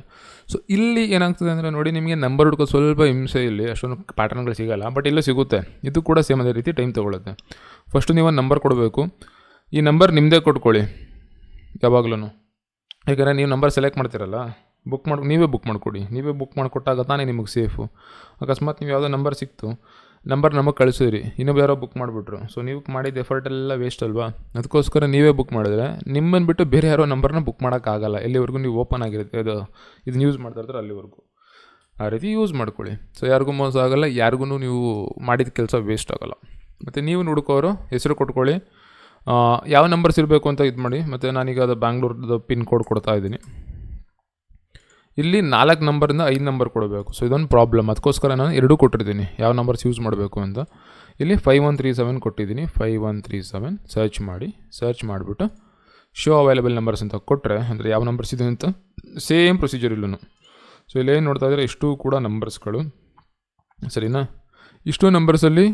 ಸೊ ಇಲ್ಲಿ ಏನಾಗ್ತದೆ ಅಂದರೆ ನೋಡಿ, ನಿಮಗೆ ನಂಬರ್ ಹುಡ್ಕೋ ಸ್ವಲ್ಪ ಹಿಂಸೆ ಇಲ್ಲಿ. ಅಷ್ಟೊಂದು ಪ್ಯಾಟರ್ನ್ಗಳು ಸಿಗಲ್ಲ ಬಟ್ ಇಲ್ಲೇ ಸಿಗುತ್ತೆ. ಇದು ಕೂಡ ಸೇಮ್ ಅದೇ ರೀತಿ ಟೈಮ್ ತೊಗೊಳುತ್ತೆ. ಫಸ್ಟು ನೀವು ಒಂದು ನಂಬರ್ ಕೊಡಬೇಕು. ಈ ನಂಬರ್ ನಿಮ್ಮದೇ ಕೊಟ್ಕೊಳ್ಳಿ ಯಾವಾಗಲೂ ಯಾಕಂದರೆ ನೀವು ನಂಬರ್ ಸೆಲೆಕ್ಟ್ ಮಾಡ್ತೀರಲ್ಲ. ಬುಕ್ ಮಾಡಿ, ನೀವೇ ಬುಕ್ ಮಾಡಿಕೊಡಿ. ನೀವೇ ಬುಕ್ ಮಾಡಿಕೊಟ್ಟಾಗ ತಾನೇ ನಿಮಗೆ ಸೇಫು ಅಕಸ್ಮಾತ್ ನೀವು ಯಾವುದೋ ನಂಬರ್ ಸಿಕ್ತು ನಂಬರ್ ನಮಗೆ ಕಳಿಸಿದ್ರಿ ಇನ್ನೊಬ್ಬ ಯಾರೋ ಬುಕ್ ಮಾಡಿಬಿಟ್ರು. ಸೊ ನೀವು ಮಾಡಿದ ಎಫರ್ಟ್ ಎಲ್ಲ ವೇಸ್ಟ್ ಅಲ್ವಾ? ಅದಕ್ಕೋಸ್ಕರ ನೀವೇ ಬುಕ್ ಮಾಡಿದ್ರೆ ನಿಮ್ಮನ್ನು ಬಿಟ್ಟು ಬೇರೆ ಯಾರೋ ನಂಬರ್ನ ಬುಕ್ ಮಾಡೋಕ್ಕಾಗಲ್ಲ ಎಲ್ಲಿವರೆಗೂ ನೀವು ಓಪನ್ ಆಗಿರುತ್ತೆ ಅದು ಇದನ್ನ ಯೂಸ್ ಮಾಡ್ತಾ ಇರ್ತಾರೆ ಅಲ್ಲಿವರೆಗೂ. ಆ ರೀತಿ ಯೂಸ್ ಮಾಡ್ಕೊಳ್ಳಿ. ಸೊ ಯಾರಿಗೂ ಮೋಸ ಆಗಲ್ಲ ಯಾರಿಗೂ ನೀವು ಮಾಡಿದ ಕೆಲಸ ವೇಸ್ಟ್ ಆಗಲ್ಲ. ಮತ್ತು ನೀವು ಹುಡುಕೋರು, ಹೆಸರು ಕೊಟ್ಕೊಳ್ಳಿ. ಯಾವ ನಂಬರ್ಸ್ ಇರಬೇಕು ಅಂತ ಇದು ಮಾಡಿ. ಮತ್ತು ನಾನೀಗ ಅದು ಬ್ಯಾಂಗ್ಳೂರ್ದು ಪಿನ್ ಕೋಡ್ ಕೊಡ್ತಾ ಇದ್ದೀನಿ. ಇಲ್ಲಿ ನಾಲ್ಕು ನಂಬರಿಂದ ಐದು ನಂಬರ್ ಕೊಡಬೇಕು. ಸೊ ಇದೊಂದು ಪ್ರಾಬ್ಲಮ್ ಅದಕ್ಕೋಸ್ಕರ ನಾನು ಎರಡೂ ಕೊಟ್ಟಿರ್ತೀನಿ. ಯಾವ ನಂಬರ್ಸ್ ಯೂಸ್ ಮಾಡಬೇಕು ಅಂತ. ಇಲ್ಲಿ ಫೈವ್ ಒನ್ ತ್ರೀ ಸೆವೆನ್ ಕೊಟ್ಟಿದ್ದೀನಿ. Five one three seven search ಮಾಡಿ ಸರ್ಚ್ ಮಾಡಿಬಿಟ್ಟು ಶೋ ಅವೈಲೇಬಲ್ ನಂಬರ್ಸ್ ಅಂತ ಕೊಟ್ಟರೆ ಅಂದರೆ ಯಾವ ನಂಬರ್ಸ್ ಇದೆ ಅಂತ ಸೇಮ್ ಪ್ರೊಸೀಜರ್ ಇಲ್ಲೂ ಸೊ ಇಲ್ಲೇನು ನೋಡ್ತಾ ಇದ್ದರೆ? ಇಷ್ಟು ಕೂಡ ನಂಬರ್ಸ್ಗಳು ಸರಿನಾ? ಇಷ್ಟು ನಂಬರ್ಸಲ್ಲಿ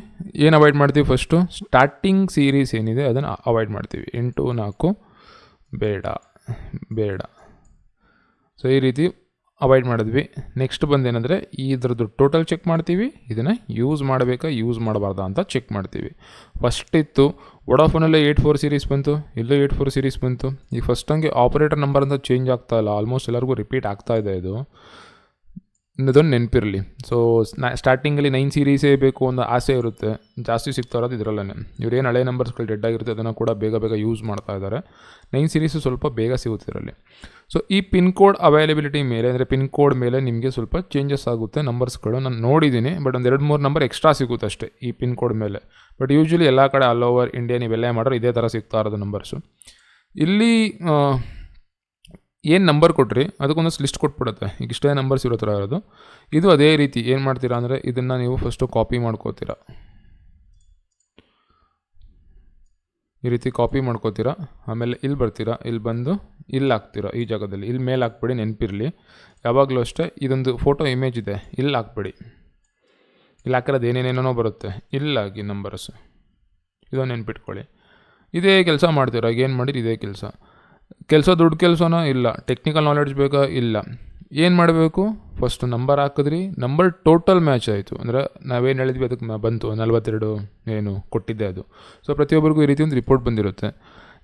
ಏನು ಅವಾಯ್ಡ್ ಮಾಡ್ತೀವಿ ಫಸ್ಟು ಸ್ಟಾರ್ಟಿಂಗ್ ಸೀರೀಸ್ ಏನಿದೆ, ಅದನ್ನು ಅವಾಯ್ಡ್ ಮಾಡ್ತೀವಿ. ಎಂಟು, ನಾಲ್ಕು, ಬೇಡ ಬೇಡ. ಸೊ ಈ ರೀತಿ ಅವಾಯ್ಡ್ ಮಾಡಿದ್ವಿ. ನೆಕ್ಸ್ಟ್ ಬಂದೇನೆಂದರೆ ಇದ್ರದ್ದು ಟೋಟಲ್ ಚೆಕ್ ಮಾಡ್ತೀವಿ. ಇದನ್ನು ಯೂಸ್ ಮಾಡಬೇಕಾ ಯೂಸ್ ಮಾಡಬಾರ್ದಾ ಅಂತ ಚೆಕ್ ಮಾಡ್ತೀವಿ. ಫಸ್ಟ್ ಇತ್ತು ವಡಾಫೋನಲ್ಲೇ ಏಯ್ಟ್ ಫೋರ್ ಸೀರೀಸ್ ಬಂತು. ಇಲ್ಲೂ ಏಯ್ಟ್ ಫೋರ್ ಸೀರೀಸ್ ಬಂತು. ಈಗ ಫಸ್ಟ್ ಹಂಗೆ ಆಪರೇಟರ್ ನಂಬರ್ ಅಂತ ಚೇಂಜ್ ಆಗ್ತಾ ಇಲ್ಲ. ಆಲ್ಮೋಸ್ಟ್ ಎಲ್ಲರಿಗೂ ರಿಪೀಟ್ ಆಗ್ತಾ ಇದೆ ಇದು. ಇದೊಂದು ನೆನಪಿರಲಿ. ಸೊ ಸ್ಟಾರ್ಟಿಂಗಲ್ಲಿ ನೈನ್ ಸೀರೀಸೇ ಬೇಕು ಅನ್ನೋ ಆಸೆ ಇರುತ್ತೆ. ಜಾಸ್ತಿ ಸಿಗ್ತಾ ಇರೋದು ಇದರಲ್ಲೇ ಏನು ಹಳೆ ನಂಬರ್ಸ್ಗಳು ಡೆಡ್ ಆಗಿರುತ್ತೆ, ಅದನ್ನು ಕೂಡ ಬೇಗ ಬೇಗ ಯೂಸ್ ಮಾಡ್ತಾ ಇದ್ದಾರೆ ನೈನ್ ಸೀರೀಸು ಸ್ವಲ್ಪ ಬೇಗ ಸಿಗುತ್ತೆ ಇದರಲ್ಲಿ. ಸೊ ಈ ಪಿನ್ ಕೋಡ್ ಅವೈಲೇಬಿಲಿಟಿ ಮೇಲೆ, ಅಂದರೆ ಪಿನ್ ಕೋಡ್ ಮೇಲೆ ನಿಮಗೆ ಸ್ವಲ್ಪ ಚೇಂಜಸ್ ಆಗುತ್ತೆ ನಂಬರ್ಸ್ಗಳು ನಾನು ನೋಡಿದ್ದೀನಿ ಬಟ್ ಒಂದು ಎರಡು ಮೂರು ನಂಬರ್ ಎಕ್ಸ್ಟ್ರಾ ಸಿಗುತ್ತೆ ಅಷ್ಟೇ ಈ ಪಿನ್ ಕೋಡ್ ಮೇಲೆ. ಬಟ್ ಯೂಶ್ವಲಿ ಎಲ್ಲ ಕಡೆ ಆಲ್ ಓವರ್ ಇಂಡಿಯಾ ನೀವೆಲ್ಲ ಮಾಡಿದ್ರೆ ಇದೇ ಥರ ಸಿಗ್ತಾ ಇರೋದು ನಂಬರ್ಸು ಇಲ್ಲಿ ಏನು ನಂಬರ್ ಕೊಟ್ರಿ, ಅದಕ್ಕೊಂದಷ್ಟು ಲಿಸ್ಟ್ ಕೊಟ್ಬಿಡುತ್ತೆ. ಈಗ ಇಷ್ಟೇ ನಂಬರ್ಸ್ ಇರೋ ಥರ ಇರೋದು. ಇದು ಅದೇ ರೀತಿ ಏನು ಮಾಡ್ತೀರಾ ಅಂದರೆ ಇದನ್ನು ನೀವು ಫಸ್ಟು ಕಾಪಿ ಮಾಡ್ಕೋತೀರಾ. ಈ ರೀತಿ ಕಾಪಿ ಮಾಡ್ಕೋತೀರಾ. ಆಮೇಲೆ ಇಲ್ಲಿ ಬರ್ತೀರಾ, ಇಲ್ಲಿ ಬಂದು ಇಲ್ಲಿ ಹಾಕ್ತೀರಾ, ಈ ಜಾಗದಲ್ಲಿ. ಇಲ್ಲಿ ಮೇಲೆ ಹಾಕ್ಬೇಡಿ, ನೆನಪಿರಲಿ. ಯಾವಾಗಲೂ ಅಷ್ಟೇ ಇದೊಂದು ಫೋಟೋ ಇಮೇಜ್ ಇದೆ. ಇಲ್ಲಿ ಹಾಕ್ಬೇಡಿ. ಇಲ್ಲಿ ಹಾಕಿರೋದು ಏನೇನೇನೋ ಬರುತ್ತೆ. ಇಲ್ಲಾಗಿ ನಂಬರ್ಸ್ ಇದೊಂದು ನೆನ್ಪಿಟ್ಕೊಳ್ಳಿ. ಇದೇ ಕೆಲಸ ಮಾಡ್ತೀರಾ? ಏನು ಮಾಡಿರಿ? ಇದೇ ಕೆಲಸ. ಕೆಲಸ ದುಡ್ಡು ಕೆಲಸನೋ ಇಲ್ಲ ಟೆಕ್ನಿಕಲ್ ನಾಲೆಡ್ಜ್ ಬೇಕಾ? ಇಲ್ಲ. ಏನು ಮಾಡಬೇಕು? ಫಸ್ಟು ನಂಬರ್ ಹಾಕಿದ್ರಿ. ನಂಬರ್ ಟೋಟಲ್ ಮ್ಯಾಚ್ ಆಯಿತು. ಅಂದರೆ ನಾವೇನು ಹೇಳಿದ್ವಿ? ಅದಕ್ಕೆ ಬಂತು. ನಲ್ವತ್ತೆರಡು ಏನು ಕೊಟ್ಟಿದ್ದೆ ಅದು. ಸೊ ಪ್ರತಿಯೊಬ್ಬರಿಗೂ ಈ ರೀತಿ ಒಂದು ರಿಪೋರ್ಟ್ ಬಂದಿರುತ್ತೆ.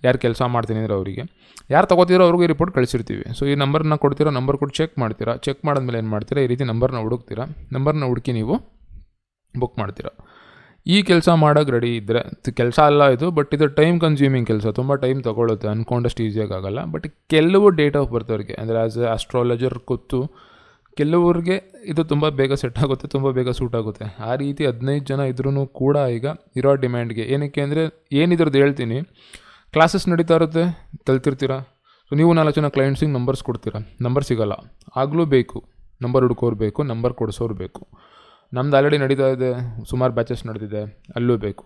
ಯಾರು ಕೆಲಸ ಮಾಡ್ತೀನಿ ಅಂದರೆ ಅವರಿಗೆ. ಯಾರು ತಗೋತೀರೋ ಅವ್ರಿಗೂ ಈ ರಿಪೋರ್ಟ್ ಕಳಿಸಿರ್ತೀವಿ. ಸೊ ಈ ನಂಬರ್ನ ಕೊಡ್ತೀರಾ? ನಂಬರ್ ಕೊಟ್ಟು ಚೆಕ್ ಮಾಡ್ತೀರಾ? ಚೆಕ್ ಮಾಡಿದ್ಮೇಲೆ ಏನು ಮಾಡ್ತೀರಾ? ಈ ರೀತಿ ನಂಬರ್ನ ಹುಡುಕ್ತೀರಾ? ನಂಬರ್ನ ಹುಡುಕಿ ನೀವು ಬುಕ್ ಮಾಡ್ತೀರಾ. ಈ ಕೆಲಸ ಮಾಡೋಕ್ಕೆ ರೆಡಿ ಇದ್ದರೆ ಕೆಲಸ ಅಲ್ಲ ಇದು ಬಟ್ ಇದು ಟೈಮ್ ಕನ್ಸ್ಯೂಮಿಂಗ್ ಕೆಲಸ, ತುಂಬ ಟೈಮ್ ತೊಗೊಳುತ್ತೆ ಅಂದ್ಕೊಂಡಷ್ಟು ಈಸಿಯಾಗಿ ಆಗಲ್ಲ. ಬಟ್ ಕೆಲವು ಡೇಟ್ ಆಫ್ ಬರ್ತವ್ರಿಗೆ, ಅಂದರೆ ಆ್ಯಸ್ ಎ ಆಸ್ಟ್ರಾಲಜರ್ ಕೂತು, ಕೆಲವ್ರಿಗೆ ಇದು ತುಂಬ ಬೇಗ ಸೆಟ್ ಆಗುತ್ತೆ, ತುಂಬ ಬೇಗ ಸೂಟ್ ಆಗುತ್ತೆ. ಆ ರೀತಿ ಹದಿನೈದು ಜನ ಇದ್ರೂ ಕೂಡ ಈಗ ಇರೋ ಡಿಮ್ಯಾಂಡ್ಗೆ ಏನಕ್ಕೆ ಅಂದರೆ ಏನಿದ್ರದ್ದು ಹೇಳ್ತೀನಿ ಕ್ಲಾಸಸ್ ನಡೀತಾ ಇರುತ್ತೆ ಕಲ್ತಿರ್ತೀರ ಸೊ ನೀವು ನಾಲ್ಕು ಜನ ಕ್ಲೈಂಟ್ಸಿಗೆ ನಂಬರ್ಸ್ ಕೊಡ್ತೀರಾ ನಂಬರ್ ಸಿಗೋಲ್ಲ. ಆಗಲೂ ಬೇಕು ನಂಬರ್ ಹುಡ್ಕೋರು ಬೇಕು ನಂಬರ್ ಕೊಡಿಸೋರು ಬೇಕು. ನಮ್ದು ಆಲ್ರೆಡಿ ನಡೀತಾ ಇದೆ, ಸುಮಾರು ಬ್ಯಾಚಸ್ ನಡೆದಿದೆ, ಅಲ್ಲೂ ಬೇಕು.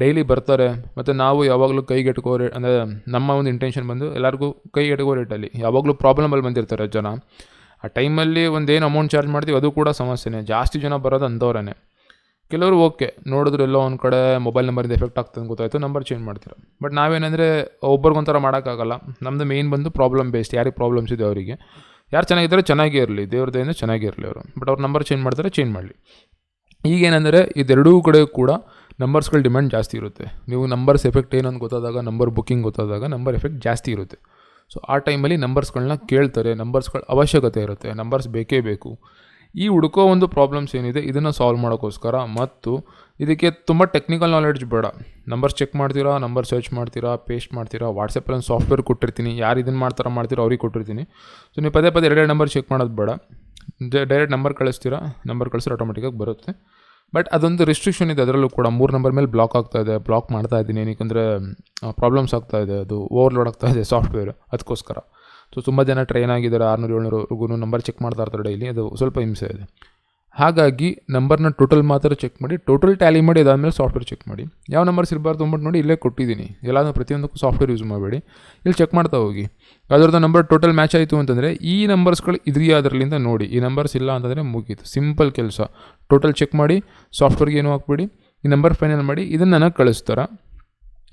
ಡೈಲಿ ಬರ್ತಾರೆ, ಮತ್ತು ನಾವು ಯಾವಾಗಲೂ ಕೈಗೆಟುಕೋ ರೇಟ್ ಅಂದರೆ ನಮ್ಮ ಒಂದು ಇಂಟೆನ್ಷನ್ ಬಂದು ಎಲ್ಲರಿಗೂ ಕೈಗೆಟುಕೋ ರೇಟಲ್ಲಿ ಯಾವಾಗಲೂ ಪ್ರಾಬ್ಲಮಲ್ಲಿ ಬಂದಿರ್ತಾರೆ ಜನ. ಆ ಟೈಮಲ್ಲಿ ಒಂದು ಏನು ಅಮೌಂಟ್ ಚಾರ್ಜ್ ಮಾಡ್ತೀವಿ, ಅದು ಕೂಡ ಸಮಸ್ಯೆನೇ. ಜಾಸ್ತಿ ಜನ ಬರೋದು ಅಂದವರೇ ಕೆಲವರು ಓಕೆ ನೋಡಿದ್ರೆ ಎಲ್ಲೋ ಒಂದು ಕಡೆ ಮೊಬೈಲ್ ನಂಬರಿಂದ ಎಫೆಕ್ಟ್ ಆಗ್ತದೆ ಗೊತ್ತಾಯಿತು ನಂಬರ್ ಚೇಂಜ್ ಮಾಡ್ತೀರಾ. ಬಟ್ ನಾವೇನಂದರೆ ಒಬ್ಬರಿಗೊಂಥರ ಮಾಡೋಕ್ಕಾಗಲ್ಲ. ನಮ್ಮದು ಮೇಯ್ನ್ ಬಂದು ಪ್ರಾಬ್ಲಮ್ ಬೇಸ್ಡ್ ಯಾರಿಗೆ ಪ್ರಾಬ್ಲಮ್ಸ್ ಇದೆ ಅವರಿಗೆ. ಯಾರು ಚೆನ್ನಾಗಿದ್ದಾರೆ ಚೆನ್ನಾಗೇ ಇರಲಿ ದೇವ್ರದ್ದೇನು ಚೆನ್ನಾಗೇ ಇರಲಿ ಅವರು. ಬಟ್ ಅವ್ರ ನಂಬರ್ ಚೇಂಜ್ ಮಾಡ್ತಾರೆ ಚೇಂಜ್ ಮಾಡಲಿ. ಈಗೇನೆಂದರೆ ಇದೆರಡೂ ಕಡೆ ಕೂಡ ನಂಬರ್ಸ್ಗಳು ಡಿಮ್ಯಾಂಡ್ ಜಾಸ್ತಿ ಇರುತ್ತೆ. ನೀವು ನಂಬರ್ಸ್ ಎಫೆಕ್ಟ್ ಏನೊಂದು ಗೊತ್ತಾದಾಗ ನಂಬರ್ ಬುಕ್ಕಿಂಗ್ ಗೊತ್ತಾದಾಗ ನಂಬರ್ ಎಫೆಕ್ಟ್ ಜಾಸ್ತಿ ಇರುತ್ತೆ. ಸೊ ಆ ಟೈಮಲ್ಲಿ ನಂಬರ್ಸ್ಗಳನ್ನ ಕೇಳ್ತಾರೆ ನಂಬರ್ಸ್ಗಳ ಅವಶ್ಯಕತೆ ಇರುತ್ತೆ ನಂಬರ್ಸ್ ಬೇಕೇ ಬೇಕು. ಈ ಹುಡುಕೋ ಒಂದು ಪ್ರಾಬ್ಲಮ್ಸ್ ಏನಿದೆ, ಇದನ್ನು ಸಾಲ್ವ್ ಮಾಡೋಕ್ಕೋಸ್ಕರ ಮತ್ತು ಇದಕ್ಕೆ ತುಂಬ ಟೆಕ್ನಿಕಲ್ ನಾಲೆಡ್ಜ್ ಬೇಡ. ನಂಬರ್ಸ್ ಚೆಕ್ ಮಾಡ್ತೀರಾ ನಂಬರ್ ಸರ್ಚ್ ಮಾಡ್ತೀರಾ ಪೇಸ್ಟ್ ಮಾಡ್ತೀರಾ ವಾಟ್ಸಪ್ಪಲ್ಲಿ ಸಾಫ್ಟ್ವೇರ್ ಕೊಟ್ಟಿರ್ತೀನಿ, ಯಾರು ಇದನ್ನು ಮಾಡ್ತಾರ ಮಾಡ್ತೀರೋ ಅವ್ರಿಗೆ ಕೊಟ್ಟಿರ್ತೀನಿ. ಸೊ ನೀವು ಪದೇ ಪದೇ ಎರಡೆರಡು ನಂಬರ್ ಚೆಕ್ ಮಾಡೋದು ಬೇಡ. ಡೈರೆಕ್ಟ್ ನಂಬರ್ ಕಳಿಸ್ತೀರಾ ನಂಬರ್ ಕಳಿಸಿದ್ರೆ ಆಟೋಮೆಟಿಕಾಗಿ ಬರುತ್ತೆ. ಬಟ್ ಅದೊಂದು ರಿಸ್ಟ್ರಿಕ್ಷನ್ ಇದೆ, ಅದರಲ್ಲೂ ಕೂಡ ಮೂರು ನಂಬರ್ ಮೇಲೆ ಬ್ಲಾಕ್ ಆಗ್ತಾ ಇದೆ ಬ್ಲಾಕ್ ಮಾಡ್ತಾ ಇದ್ದೀನಿ ಏನಕ್ಕೆ ಪ್ರಾಬ್ಲಮ್ಸ್ ಆಗ್ತಾ ಇದೆ, ಅದು ಓವರ್ಲೋಡ್ ಆಗ್ತಾ ಇದೆ ಸಾಫ್ಟ್ವೇರ್ ಅದಕ್ಕೋಸ್ಕರ. ಸೊ ತುಂಬ ಜನ ಟ್ರೈನ್ ಆಗಿದ್ದಾರೆ, ಆರುನೂರು ಏಳ್ನೂರವರೆಗೂ ನಂಬರ್ ಚೆಕ್ ಮಾಡ್ತಾ ಇರ್ತಾರೆ ಡೈಲಿ ಅದು ಸ್ವಲ್ಪ ಹಿಂಸೆ ಇದೆ. ಹಾಗಾಗಿ ನಂಬರ್ನ ಟೋಟಲ್ ಮಾತ್ರ ಚೆಕ್ ಮಾಡಿ ಟೋಟಲ್ ಟ್ಯಾಲಿ ಮಾಡಿ, ಅದಾದಮೇಲೆ ಸಾಫ್ಟ್ವೇರ್ ಚೆಕ್ ಮಾಡಿ. ಯಾವ ನಂಬರ್ಸ್ ಇರಬಾರ್ದು ಅಂದ್ಬಿಟ್ಟು ನೋಡಿ ಇಲ್ಲೇ ಕೊಟ್ಟಿದ್ದೀನಿ. ಎಲ್ಲಾದರೂ ಪ್ರತಿಯೊಂದಕ್ಕೂ ಸಾಫ್ಟ್ವೇರ್ ಯೂಸ್ ಮಾಡಬೇಡಿ. ಇಲ್ಲಿ ಚೆಕ್ ಮಾಡ್ತಾ ಹೋಗಿ. ಯಾವ್ದಾರ್ದು ನಂಬರ್ ಟೋಟಲ್ ಮ್ಯಾಚ್ ಆಯಿತು ಅಂತಂದರೆ, ಈ ನಂಬರ್ಸ್ಗಳು ಇದೆಯಾ ಅದರಲ್ಲಿಂದ ನೋಡಿ. ಈ ನಂಬರ್ಸ್ ಇಲ್ಲ ಅಂತಂದರೆ ಮುಗೀತು. ಸಿಂಪಲ್ ಕೆಲಸ. ಟೋಟಲ್ ಚೆಕ್ ಮಾಡಿ ಸಾಫ್ಟ್ವೇರ್ಗೆ ಏನು ಹಾಕ್ಬಿಡಿ. ಈ ನಂಬರ್ ಫೈನಲ್ ಮಾಡಿ, ಇದನ್ನು ನನಗೆ ಕಳಿಸ್ತಾರ?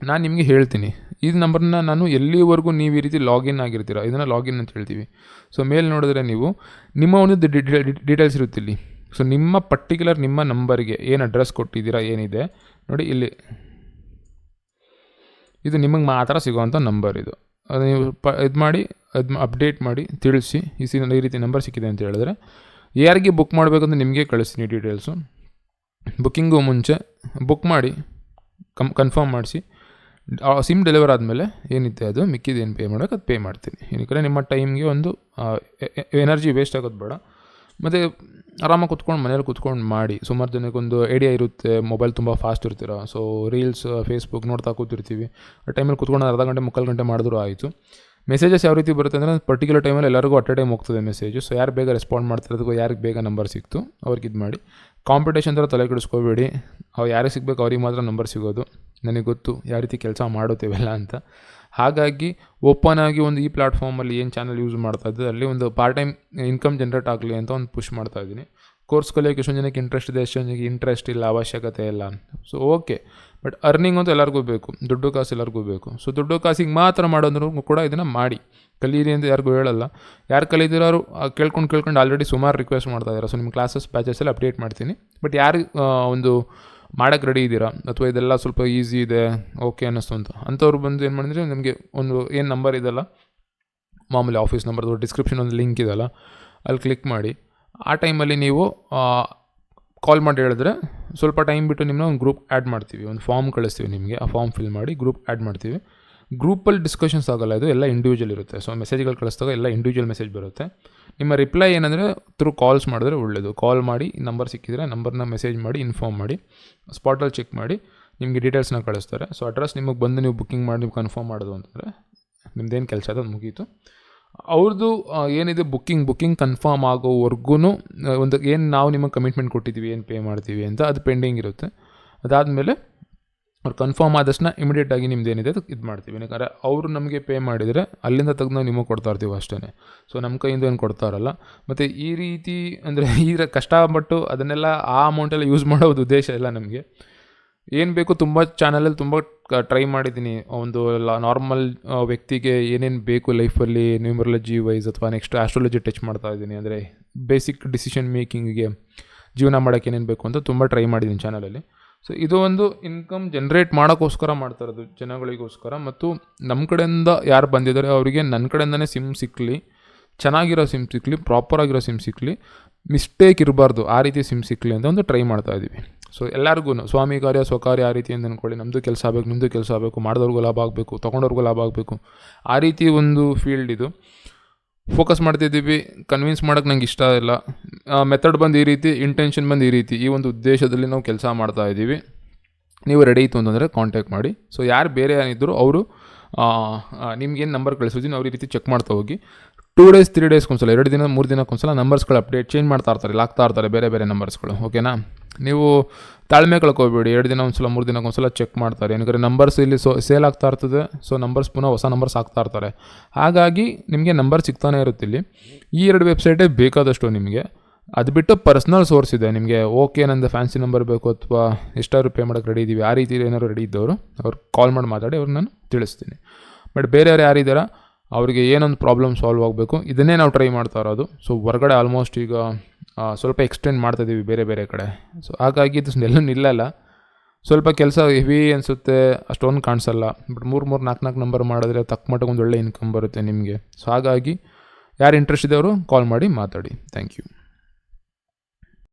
ನಾನು ನಿಮಗೆ ಹೇಳ್ತೀನಿ. ಈ ನಂಬರ್ನ ನಾನು ಎಲ್ಲಿವರೆಗೂ ನೀವು ಈ ರೀತಿ ಲಾಗಿನ್ ಆಗಿರ್ತೀರ, ಇದನ್ನು ಲಾಗಿನ್ ಅಂತ ಹೇಳ್ತೀವಿ. ಸೊ ಮೇಲೆ ನೋಡಿದ್ರೆ ನೀವು, ನಿಮ್ಮ ಒಂದು ಡೀಟೇಲ್ಸ್ ಇರುತ್ತೆ ಇಲ್ಲಿ ಸೊ ನಿಮ್ಮ ಪರ್ಟಿಕ್ಯುಲರ್ ನಿಮ್ಮ ನಂಬರ್ಗೆ ಏನು ಅಡ್ರೆಸ್ ಕೊಟ್ಟಿದ್ದೀರಾ, ಏನಿದೆ, ನೋಡಿ ಇಲ್ಲಿ. ಇದು ನಿಮಗೆ ಮಾತ್ರ ಸಿಗೋವಂಥ ನಂಬರ್ ಇದು. ಅದು ನೀವು ಪ, ಇದು ಮಾಡಿ, ಅದು ಅಪ್ಡೇಟ್ ಮಾಡಿ, ತಿಳಿಸಿ, ಈ ಸಿ, ಈ ರೀತಿ ನಂಬರ್ ಸಿಕ್ಕಿದೆ ಅಂತ ಹೇಳಿದ್ರೆ. ಯಾರಿಗೆ ಬುಕ್ ಮಾಡಬೇಕಂತ ನಿಮಗೆ ಕಳಿಸ್ತೀನಿ ಡೀಟೇಲ್ಸು. ಬುಕ್ಕಿಂಗು ಮುಂಚೆ ಬುಕ್ ಮಾಡಿ ಕಮ್ ಕನ್ಫರ್ಮ್ ಮಾಡಿಸಿ. ಸಿಮ್ ಡೆಲಿವರ್ ಆದಮೇಲೆ ಏನಿದೆ ಅದು? ಮಿಕ್ಕಿದ್ದು ಏನು ಪೇ ಮಾಡೋಕೆ ಅದು ಪೇ ಮಾಡ್ತೀನಿ. ಏನಕ್ಕೆ ನಿಮ್ಮ ಟೈಮ್ಗೆ ಒಂದು ಎನರ್ಜಿ ವೇಸ್ಟ್ ಆಗೋದು ಬೇಡ. ಮತ್ತು ಆರಾಮಾಗಿ ಕುತ್ಕೊಂಡು, ಮನೇಲಿ ಕುತ್ಕೊಂಡು ಮಾಡಿ. ಸುಮಾರು ಜನಕ್ಕೊಂದು ಐಡಿಯಾ ಇರುತ್ತೆ ಮೊಬೈಲ್ ತುಂಬ ಫಾಸ್ಟ್ ಇರ್ತೀರ? ಸೊ ರೀಲ್ಸ್ ಫೇಸ್ಬುಕ್ ನೋಡ್ತಾ ಕೂತಿರ್ತೀವಿ. ಆ ಟೈಮಲ್ಲಿ ಕುತ್ಕೊಂಡು ಅರ್ಧ ಗಂಟೆ, ಮುಕ್ಕಾಲು ಗಂಟೆ ಮಾಡಿದ್ರು ಆಯಿತು. ಮೆಸೇಜಸ್ ಯಾವ ರೀತಿ ಬರುತ್ತೆ ಅಂದರೆ ಪರ್ಟಿಕ್ಯುಲರ್ ಟೈಮಲ್ಲಿ ಎಲ್ಲರಿಗೂ ಅಟ್ ಟೈಮ್ ಹೋಗ್ತದೆ ಮೆಸೇಜು ಸೊ ಯಾರು ಬೇಗ ರೆಸ್ಪಾಂಡ್ ಮಾಡ್ತಿರೋದಕ್ಕೂ ಯಾರಿಗೆ ಬೇಗ ನಂಬರ್ ಸಿಕ್ತು, ಅವ್ರಿಗೆ ಇದು ಮಾಡಿ. ಕಾಂಪಿಟೇಷನ್ ಥರ ತಲೆ ಕೆಡಿಸ್ಕೋಬೇಡಿ. ಅವ್ರು ಯಾರಿಗೆ ಸಿಗಬೇಕು, ಅವ್ರಿಗೆ ಮಾತ್ರ ನಂಬರ್ ಸಿಗೋದು. ನನಗೆ ಗೊತ್ತು ಯಾವ ರೀತಿ ಕೆಲಸ ಮಾಡುತ್ತೇವೆಲ್ಲ ಅಂತ. ಹಾಗಾಗಿ ಓಪನ್ ಆಗಿ ಒಂದು ಈ ಪ್ಲಾಟ್ಫಾರ್ಮಲ್ಲಿ ಏನು ಚಾನಲ್ ಯೂಸ್ ಮಾಡ್ತಾ ಇದ್ದೆ, ಅಲ್ಲಿ ಒಂದು ಪಾರ್ಟ್ ಟೈಮ್ ಇನ್ಕಮ್ ಜನ್ರೇಟ್ ಆಗಲಿ ಅಂತ ಒಂದು ಪುಷ್ ಮಾಡ್ತಾ ಇದ್ದೀನಿ. ಕೋರ್ಸ್ ಕಲಿಯೋಕೆ ಎಷ್ಟೊಂದು ಜನಕ್ಕೆ ಇಂಟ್ರೆಸ್ಟ್ ಇದೆ, ಎಷ್ಟೊಂದು ಜನಕ್ಕೆ ಇಂಟ್ರೆಸ್ಟ್ ಇಲ್ಲ, ಅವಶ್ಯಕತೆ ಇಲ್ಲ ಸೊ ಓಕೆ ಬಟ್ ಅರ್ನಿಂಗ್ ಅಂತ ಎಲ್ಲರಿಗೂ ಬೇಕು, ದುಡ್ಡು ಕಾಸು ಎಲ್ಲರಿಗೂ ಬೇಕು. ಸೊ ದುಡ್ಡು ಕಾಸಿಗೆ ಮಾತ್ರ ಮಾಡೋದ್ರೂ ಕೂಡ ಇದನ್ನು ಮಾಡಿ. ಕಲೀರಿ ಅಂತ ಯಾರಿಗೂ ಹೇಳಲ್ಲ. ಯಾರು ಕಲಿದಿರೋರು ಕೇಳ್ಕೊಂಡು ಕೇಳ್ಕೊಂಡು ಆಲ್ರೆಡಿ ಸುಮಾರು ರಿಕ್ವೆಸ್ಟ್ ಮಾಡ್ತಾ ಇದ್ದಾರೆ ಸೊ ನಿಮ್ಮ ಕ್ಲಾಸಸ್ ಬ್ಯಾಚಸ್ ಎಲ್ಲ ಅಪ್ಡೇಟ್ ಮಾಡ್ತೀನಿ. ಬಟ್ ಯಾರು ಒಂದು ಮಾಡೋಕ್ಕೆ ರೆಡಿ ಇದ್ದೀರಾ? ಅಥವಾ ಇದೆಲ್ಲ ಸ್ವಲ್ಪ ಈಸಿ ಇದೆ ಓಕೆ ಅನ್ನಿಸ್ತು ಅಂತ. ಅಂಥವ್ರು ಬಂದು ಏನು ಮಾಡಿದ್ರೆ ನಿಮಗೆ ಒಂದು ಏನು ನಂಬರ್ ಇದೆಲ್ಲ ಮಾಮೂಲಿ ಆಫೀಸ್ ನಂಬರ್ ಅಥವಾ ಡಿಸ್ಕ್ರಿಪ್ಷನ್ ಒಂದು ಲಿಂಕ್ ಇದೆಲ್ಲ ಅಲ್ಲಿ ಕ್ಲಿಕ್ ಮಾಡಿ. ಆ ಟೈಮಲ್ಲಿ ನೀವು ಕಾಲ್ ಮಾಡಿ ಹೇಳಿದ್ರೆ ಸ್ವಲ್ಪ ಟೈಮ್ ಬಿಟ್ಟು ನಿಮ್ಮನ್ನ ಒಂದು ಗ್ರೂಪ್ ಆ್ಯಡ್ ಮಾಡ್ತೀವಿ. ಒಂದು ಫಾರ್ಮ್ ಕಳಿಸ್ತೀವಿ ನಿಮಗೆ, ಆ ಫಾರ್ಮ್ ಫಿಲ್ ಮಾಡಿ ಗ್ರೂಪ್ ಆ್ಯಡ್ ಮಾಡ್ತೀವಿ. ಗ್ರೂಪಲ್ಲಿ ಡಿಸ್ಕಷನ್ಸ್ ಆಗೋಲ್ಲ, ಇದು ಎಲ್ಲ ಇಂಡಿವಿಜುವಲ್ ಇರುತ್ತೆ. ಸೊ ಮೆಸೇಜ್ಗಳು ಕಳಿಸ್ದಾಗ ಎಲ್ಲ ಇಂಡಿವಿಜುವಲ್ ಮೆಸೇಜ್ ಬರುತ್ತೆ. ನಿಮ್ಮ ರಿಪ್ಲೈ ಏನಂದರೆ ಥ್ರೂ ಕಾಲ್ಸ್ ಮಾಡಿದ್ರೆ ಒಳ್ಳೆಯದು ಕಾಲ್ ಮಾಡಿ ನಂಬರ್ ಸಿಕ್ಕಿದರೆ ನಂಬರ್ನ ಮೆಸೇಜ್ ಮಾಡಿ ಇನ್ಫಾರ್ಮ್ ಮಾಡಿ ಸ್ಪಾಟಲ್ಲಿ ಚೆಕ್ ಮಾಡಿ, ನಿಮಗೆ ಡೀಟೇಲ್ಸ್ನ ಕಳಿಸ್ತಾರೆ. ಸೊ ಅಡ್ರೆಸ್ ನಿಮಗೆ ಬಂದು ನೀವು ಬುಕ್ಕಿಂಗ್ ಮಾಡಿ, ನೀವು ಕನ್ಫರ್ಮ್ ಮಾಡೋದು ಅಂತಂದರೆ ನಿಮ್ದೇನು ಕೆಲಸ ಅದು ಮುಗೀತು. ಅವ್ರದ್ದು ಏನಿದೆ ಬುಕ್ಕಿಂಗ್ ಬುಕ್ಕಿಂಗ್ ಕನ್ಫರ್ಮ್ ಆಗೋವರೆಗೂ ಒಂದು ಏನು ನಾವು ನಿಮಗೆ ಕಮಿಟ್ಮೆಂಟ್ ಕೊಟ್ಟಿದ್ದೀವಿ ಏನು ಪೇ ಮಾಡ್ತೀವಿ ಅಂತ ಅದು ಪೆಂಡಿಂಗ್ ಇರುತ್ತೆ. ಅದಾದಮೇಲೆ ಅವ್ರು ಕನ್ಫರ್ಮ್ ಆದಷ್ಟನ್ನ ಇಮಿಡಿಯೇಟಾಗಿ ನಿಮ್ದು ಏನಿದೆ ಅದು ಇದು ಮಾಡ್ತೀವಿ. ಯಾಕಂದರೆ ಅವರು ನಮಗೆ ಪೇ ಮಾಡಿದರೆ ಅಲ್ಲಿಂದ ತೆಗೆದು ನಾವು ನಿಮಗೆ ಕೊಡ್ತಾ ಇರ್ತೀವಿ ಅಷ್ಟೇ ಸೊ ನಮ್ಮ ಕೈಯಿಂದ ಏನು ಕೊಡ್ತಾ ಇರಲ್ಲ ಮತ್ತು ಈ ರೀತಿ ಅಂದರೆ ಈ ಕಷ್ಟಪಟ್ಟು ಅದನ್ನೆಲ್ಲ ಆ ಅಮೌಂಟೆಲ್ಲ ಯೂಸ್ ಮಾಡೋದು ಉದ್ದೇಶ ಇಲ್ಲ ನಮಗೆ. ಏನು ಬೇಕು ತುಂಬ ಚಾನಲಲ್ಲಿ ತುಂಬ ಟ್ರೈ ಮಾಡಿದ್ದೀನಿ. ಒಂದು ನಾರ್ಮಲ್ ವ್ಯಕ್ತಿಗೆ ಏನೇನು ಬೇಕು ಲೈಫಲ್ಲಿ ನ್ಯೂಮರಲಜಿ ವೈಸ್ ಅಥವಾ ನೆಕ್ಸ್ಟ್ ಆಸ್ಟ್ರಾಲಜಿ ಟಚ್ ಮಾಡ್ತಾ ಇದ್ದೀನಿ. ಅಂದರೆ ಬೇಸಿಕ್ ಡಿಸಿಷನ್ ಮೇಕಿಂಗಿಗೆ ಜೀವನ ಮಾಡೋಕ್ಕೆ ಏನೇನು ಬೇಕು ಅಂತ ತುಂಬ ಟ್ರೈ ಮಾಡಿದ್ದೀನಿ ಚಾನಲಲ್ಲಿ ಸೊ ಇದು ಒಂದು ಇನ್ಕಮ್ ಜನ್ರೇಟ್ ಮಾಡೋಕ್ಕೋಸ್ಕರ ಮಾಡ್ತಾ ಇರೋದು ಜನಗಳಿಗೋಸ್ಕರ. ಮತ್ತು ನಮ್ಮ ಕಡೆಯಿಂದ ಯಾರು ಬಂದಿದ್ದಾರೆ, ಅವರಿಗೆ ನನ್ನ ಕಡೆಯಿಂದನೇ ಸಿಮ್ ಸಿಕ್ಕಲಿ ಚೆನ್ನಾಗಿರೋ ಸಿಮ್ ಸಿಕ್ಕಲಿ ಪ್ರಾಪರ್ ಆಗಿರೋ ಸಿಮ್ ಸಿಕ್ಕಲಿ ಮಿಸ್ಟೇಕ್ ಇರಬಾರ್ದು, ಆ ರೀತಿ ಸಿಮ್ ಸಿಕ್ಕಲಿ ಅಂತ ಒಂದು ಟ್ರೈ ಮಾಡ್ತಾ ಇದ್ದೀವಿ ಸೊ ಎಲ್ಲರಿಗೂ ಸ್ವಾಮಿ ಕಾರ್ಯ, ಸ್ವಕಾರ್ಯ ಆ ರೀತಿ ಅಂತ ಅಂದ್ಕೊಳ್ಳಿ ನಮ್ಮದು ಕೆಲಸ ಆಗಬೇಕು ನಿಮ್ಮದು ಕೆಲಸ ಆಗಬೇಕು, ಮಾಡಿದವ್ರಿಗೂ ಲಾಭ ಆಗಬೇಕು, ತೊಗೊಂಡವ್ರಿಗೂ ಲಾಭ ಆಗಬೇಕು. ಆ ರೀತಿ ಒಂದು ಫೀಲ್ಡ್ ಇದು. ಫೋಕಸ್ ಮಾಡ್ತಿದ್ದೀವಿ ಕನ್ವಿನ್ಸ್ ಮಾಡೋಕ್ಕೆ ನಂಗೆ ಇಷ್ಟ ಇಲ್ಲ. ಮೆಥಡ್ ಬಂದು ಈ ರೀತಿ ಇಂಟೆನ್ಷನ್ ಬಂದು ಈ ರೀತಿ, ಈ ಒಂದು ಉದ್ದೇಶದಲ್ಲಿ ನಾವು ಕೆಲಸ ಮಾಡ್ತಾ ಇದ್ದೀವಿ. ನೀವು ರೆಡಿ ಇತ್ತು ಅಂತಂದರೆ ಕಾಂಟ್ಯಾಕ್ಟ್ ಮಾಡಿ. ಸೊ ಯಾರು ಬೇರೆ ಏನಿದ್ದರೂ ಅವರು ನಿಮ್ಗೇನು ನಂಬರ್ ಕಳಿಸಿದ್ದೀನಿ ಅವ್ರು ಈ ರೀತಿ ಚೆಕ್ ಮಾಡ್ತಾ ಹೋಗಿ. ಟೂ ಡೇಸ್ ತ್ರೀ ಡೇಸ್ಗೊಂದ್ಸಲ ಎರಡು ದಿನ, ಮೂರು ದಿನಕ್ಕೊಂದ್ಸಲ ನಂಬರ್ಸ್ಗಳು ಅಪ್ಡೇಟ್ ಚೇಂಜ್ ಮಾಡ್ತಾ ಇರ್ತಾರೆ ಇಲ್ಲ ಆಗ್ತಾ ಇರ್ತಾರೆ, ಬೇರೆ ಬೇರೆ ನಂಬರ್ಸ್ಗಳು ಓಕೆನಾ ನೀವು ತಾಳ್ಮೆ ಕಳ್ಕೊಬೇಡಿ ಎರಡು ದಿನ ಒಂದ್ಸಲ, ಮೂರು ದಿನಕ್ಕೆ ಒಂದ್ಸಲ ಚೆಕ್ ಮಾಡ್ತಾರೆ. ಏನಂದರೆ ನಂಬರ್ಸ್ ಇಲ್ಲಿ ಸೊ ಸೇಲ್ ಆಗ್ತಾ ಇರ್ತದೆ. ಸೊ ನಂಬರ್ಸ್ ಪುನಃ ಹೊಸ ನಂಬರ್ಸ್ ಆಗ್ತಾ ಇರ್ತಾರೆ. ಹಾಗಾಗಿ ನಿಮಗೆ ನಂಬರ್ ಸಿಗ್ತಾನೆ ಇರುತ್ತೆ ಇಲ್ಲಿ. ಈ ಎರಡು ವೆಬ್ಸೈಟೇ ಬೇಕಾದಷ್ಟು ನಿಮಗೆ. ಅದು ಬಿಟ್ಟು ಪರ್ಸ್ನಲ್ ಸೋರ್ಸ್ ಇದೆ. ನಿಮಗೆ ಓಕೆ ನಂದು ಫ್ಯಾನ್ಸಿ ನಂಬರ್ ಬೇಕು ಅಥವಾ ಎಷ್ಟಾದ್ರು ಪೇ ಮಾಡೋಕ್ಕೆ ರೆಡಿ ಇದ್ದೀವಿ ಆ ರೀತಿ ಏನಾದ್ರು ರೆಡಿ ಇದ್ದವರು ಅವ್ರು ಕಾಲ್ ಮಾಡಿ ಮಾತಾಡಿ ಅವ್ರು ನಾನು ತಿಳಿಸ್ತೀನಿ. ಬಟ್ ಬೇರೆಯವ್ರು ಯಾರಿದ್ದಾರ ಅವರಿಗೆ ಏನೊಂದು ಪ್ರಾಬ್ಲಮ್ ಸಾಲ್ವ್ ಆಗಬೇಕು. ಇದನ್ನೇ ನಾವು ಟ್ರೈ ಮಾಡ್ತಾ ಇರೋದು. ಸೊ ಹೊರಗಡೆ ಆಲ್ಮೋಸ್ಟ್ ಈಗ ಸ್ವಲ್ಪ ಎಕ್ಸ್ಟೆಂಡ್ ಮಾಡ್ತಾ ಇದ್ದೀವಿ ಬೇರೆ ಬೇರೆ ಕಡೆ. ಸೊ ಹಾಗಾಗಿ ಇದು ಎಲ್ಲೂ ನಿಲ್ಲಲ್ಲ. ಸ್ವಲ್ಪ ಕೆಲಸ ಹೆವಿ ಅನಿಸುತ್ತೆ, ಅಷ್ಟೊಂದು ಕಾಣಿಸಲ್ಲ. ಬಟ್ ಮೂರು ಮೂರು ನಾಲ್ಕು ನಾಲ್ಕು ನಂಬರ್ ಮಾಡಿದ್ರೆ ತಕ್ಕ ಮಟ್ಟಿಗೆ ಒಂದು ಒಳ್ಳೆ ಇನ್ಕಮ್ ಬರುತ್ತೆ ನಿಮಗೆ. ಸೊ ಹಾಗಾಗಿ ಯಾರು ಇಂಟ್ರೆಸ್ಟ್ ಇದ್ದವರು ಕಾಲ್ ಮಾಡಿ ಮಾತಾಡಿ. Thank you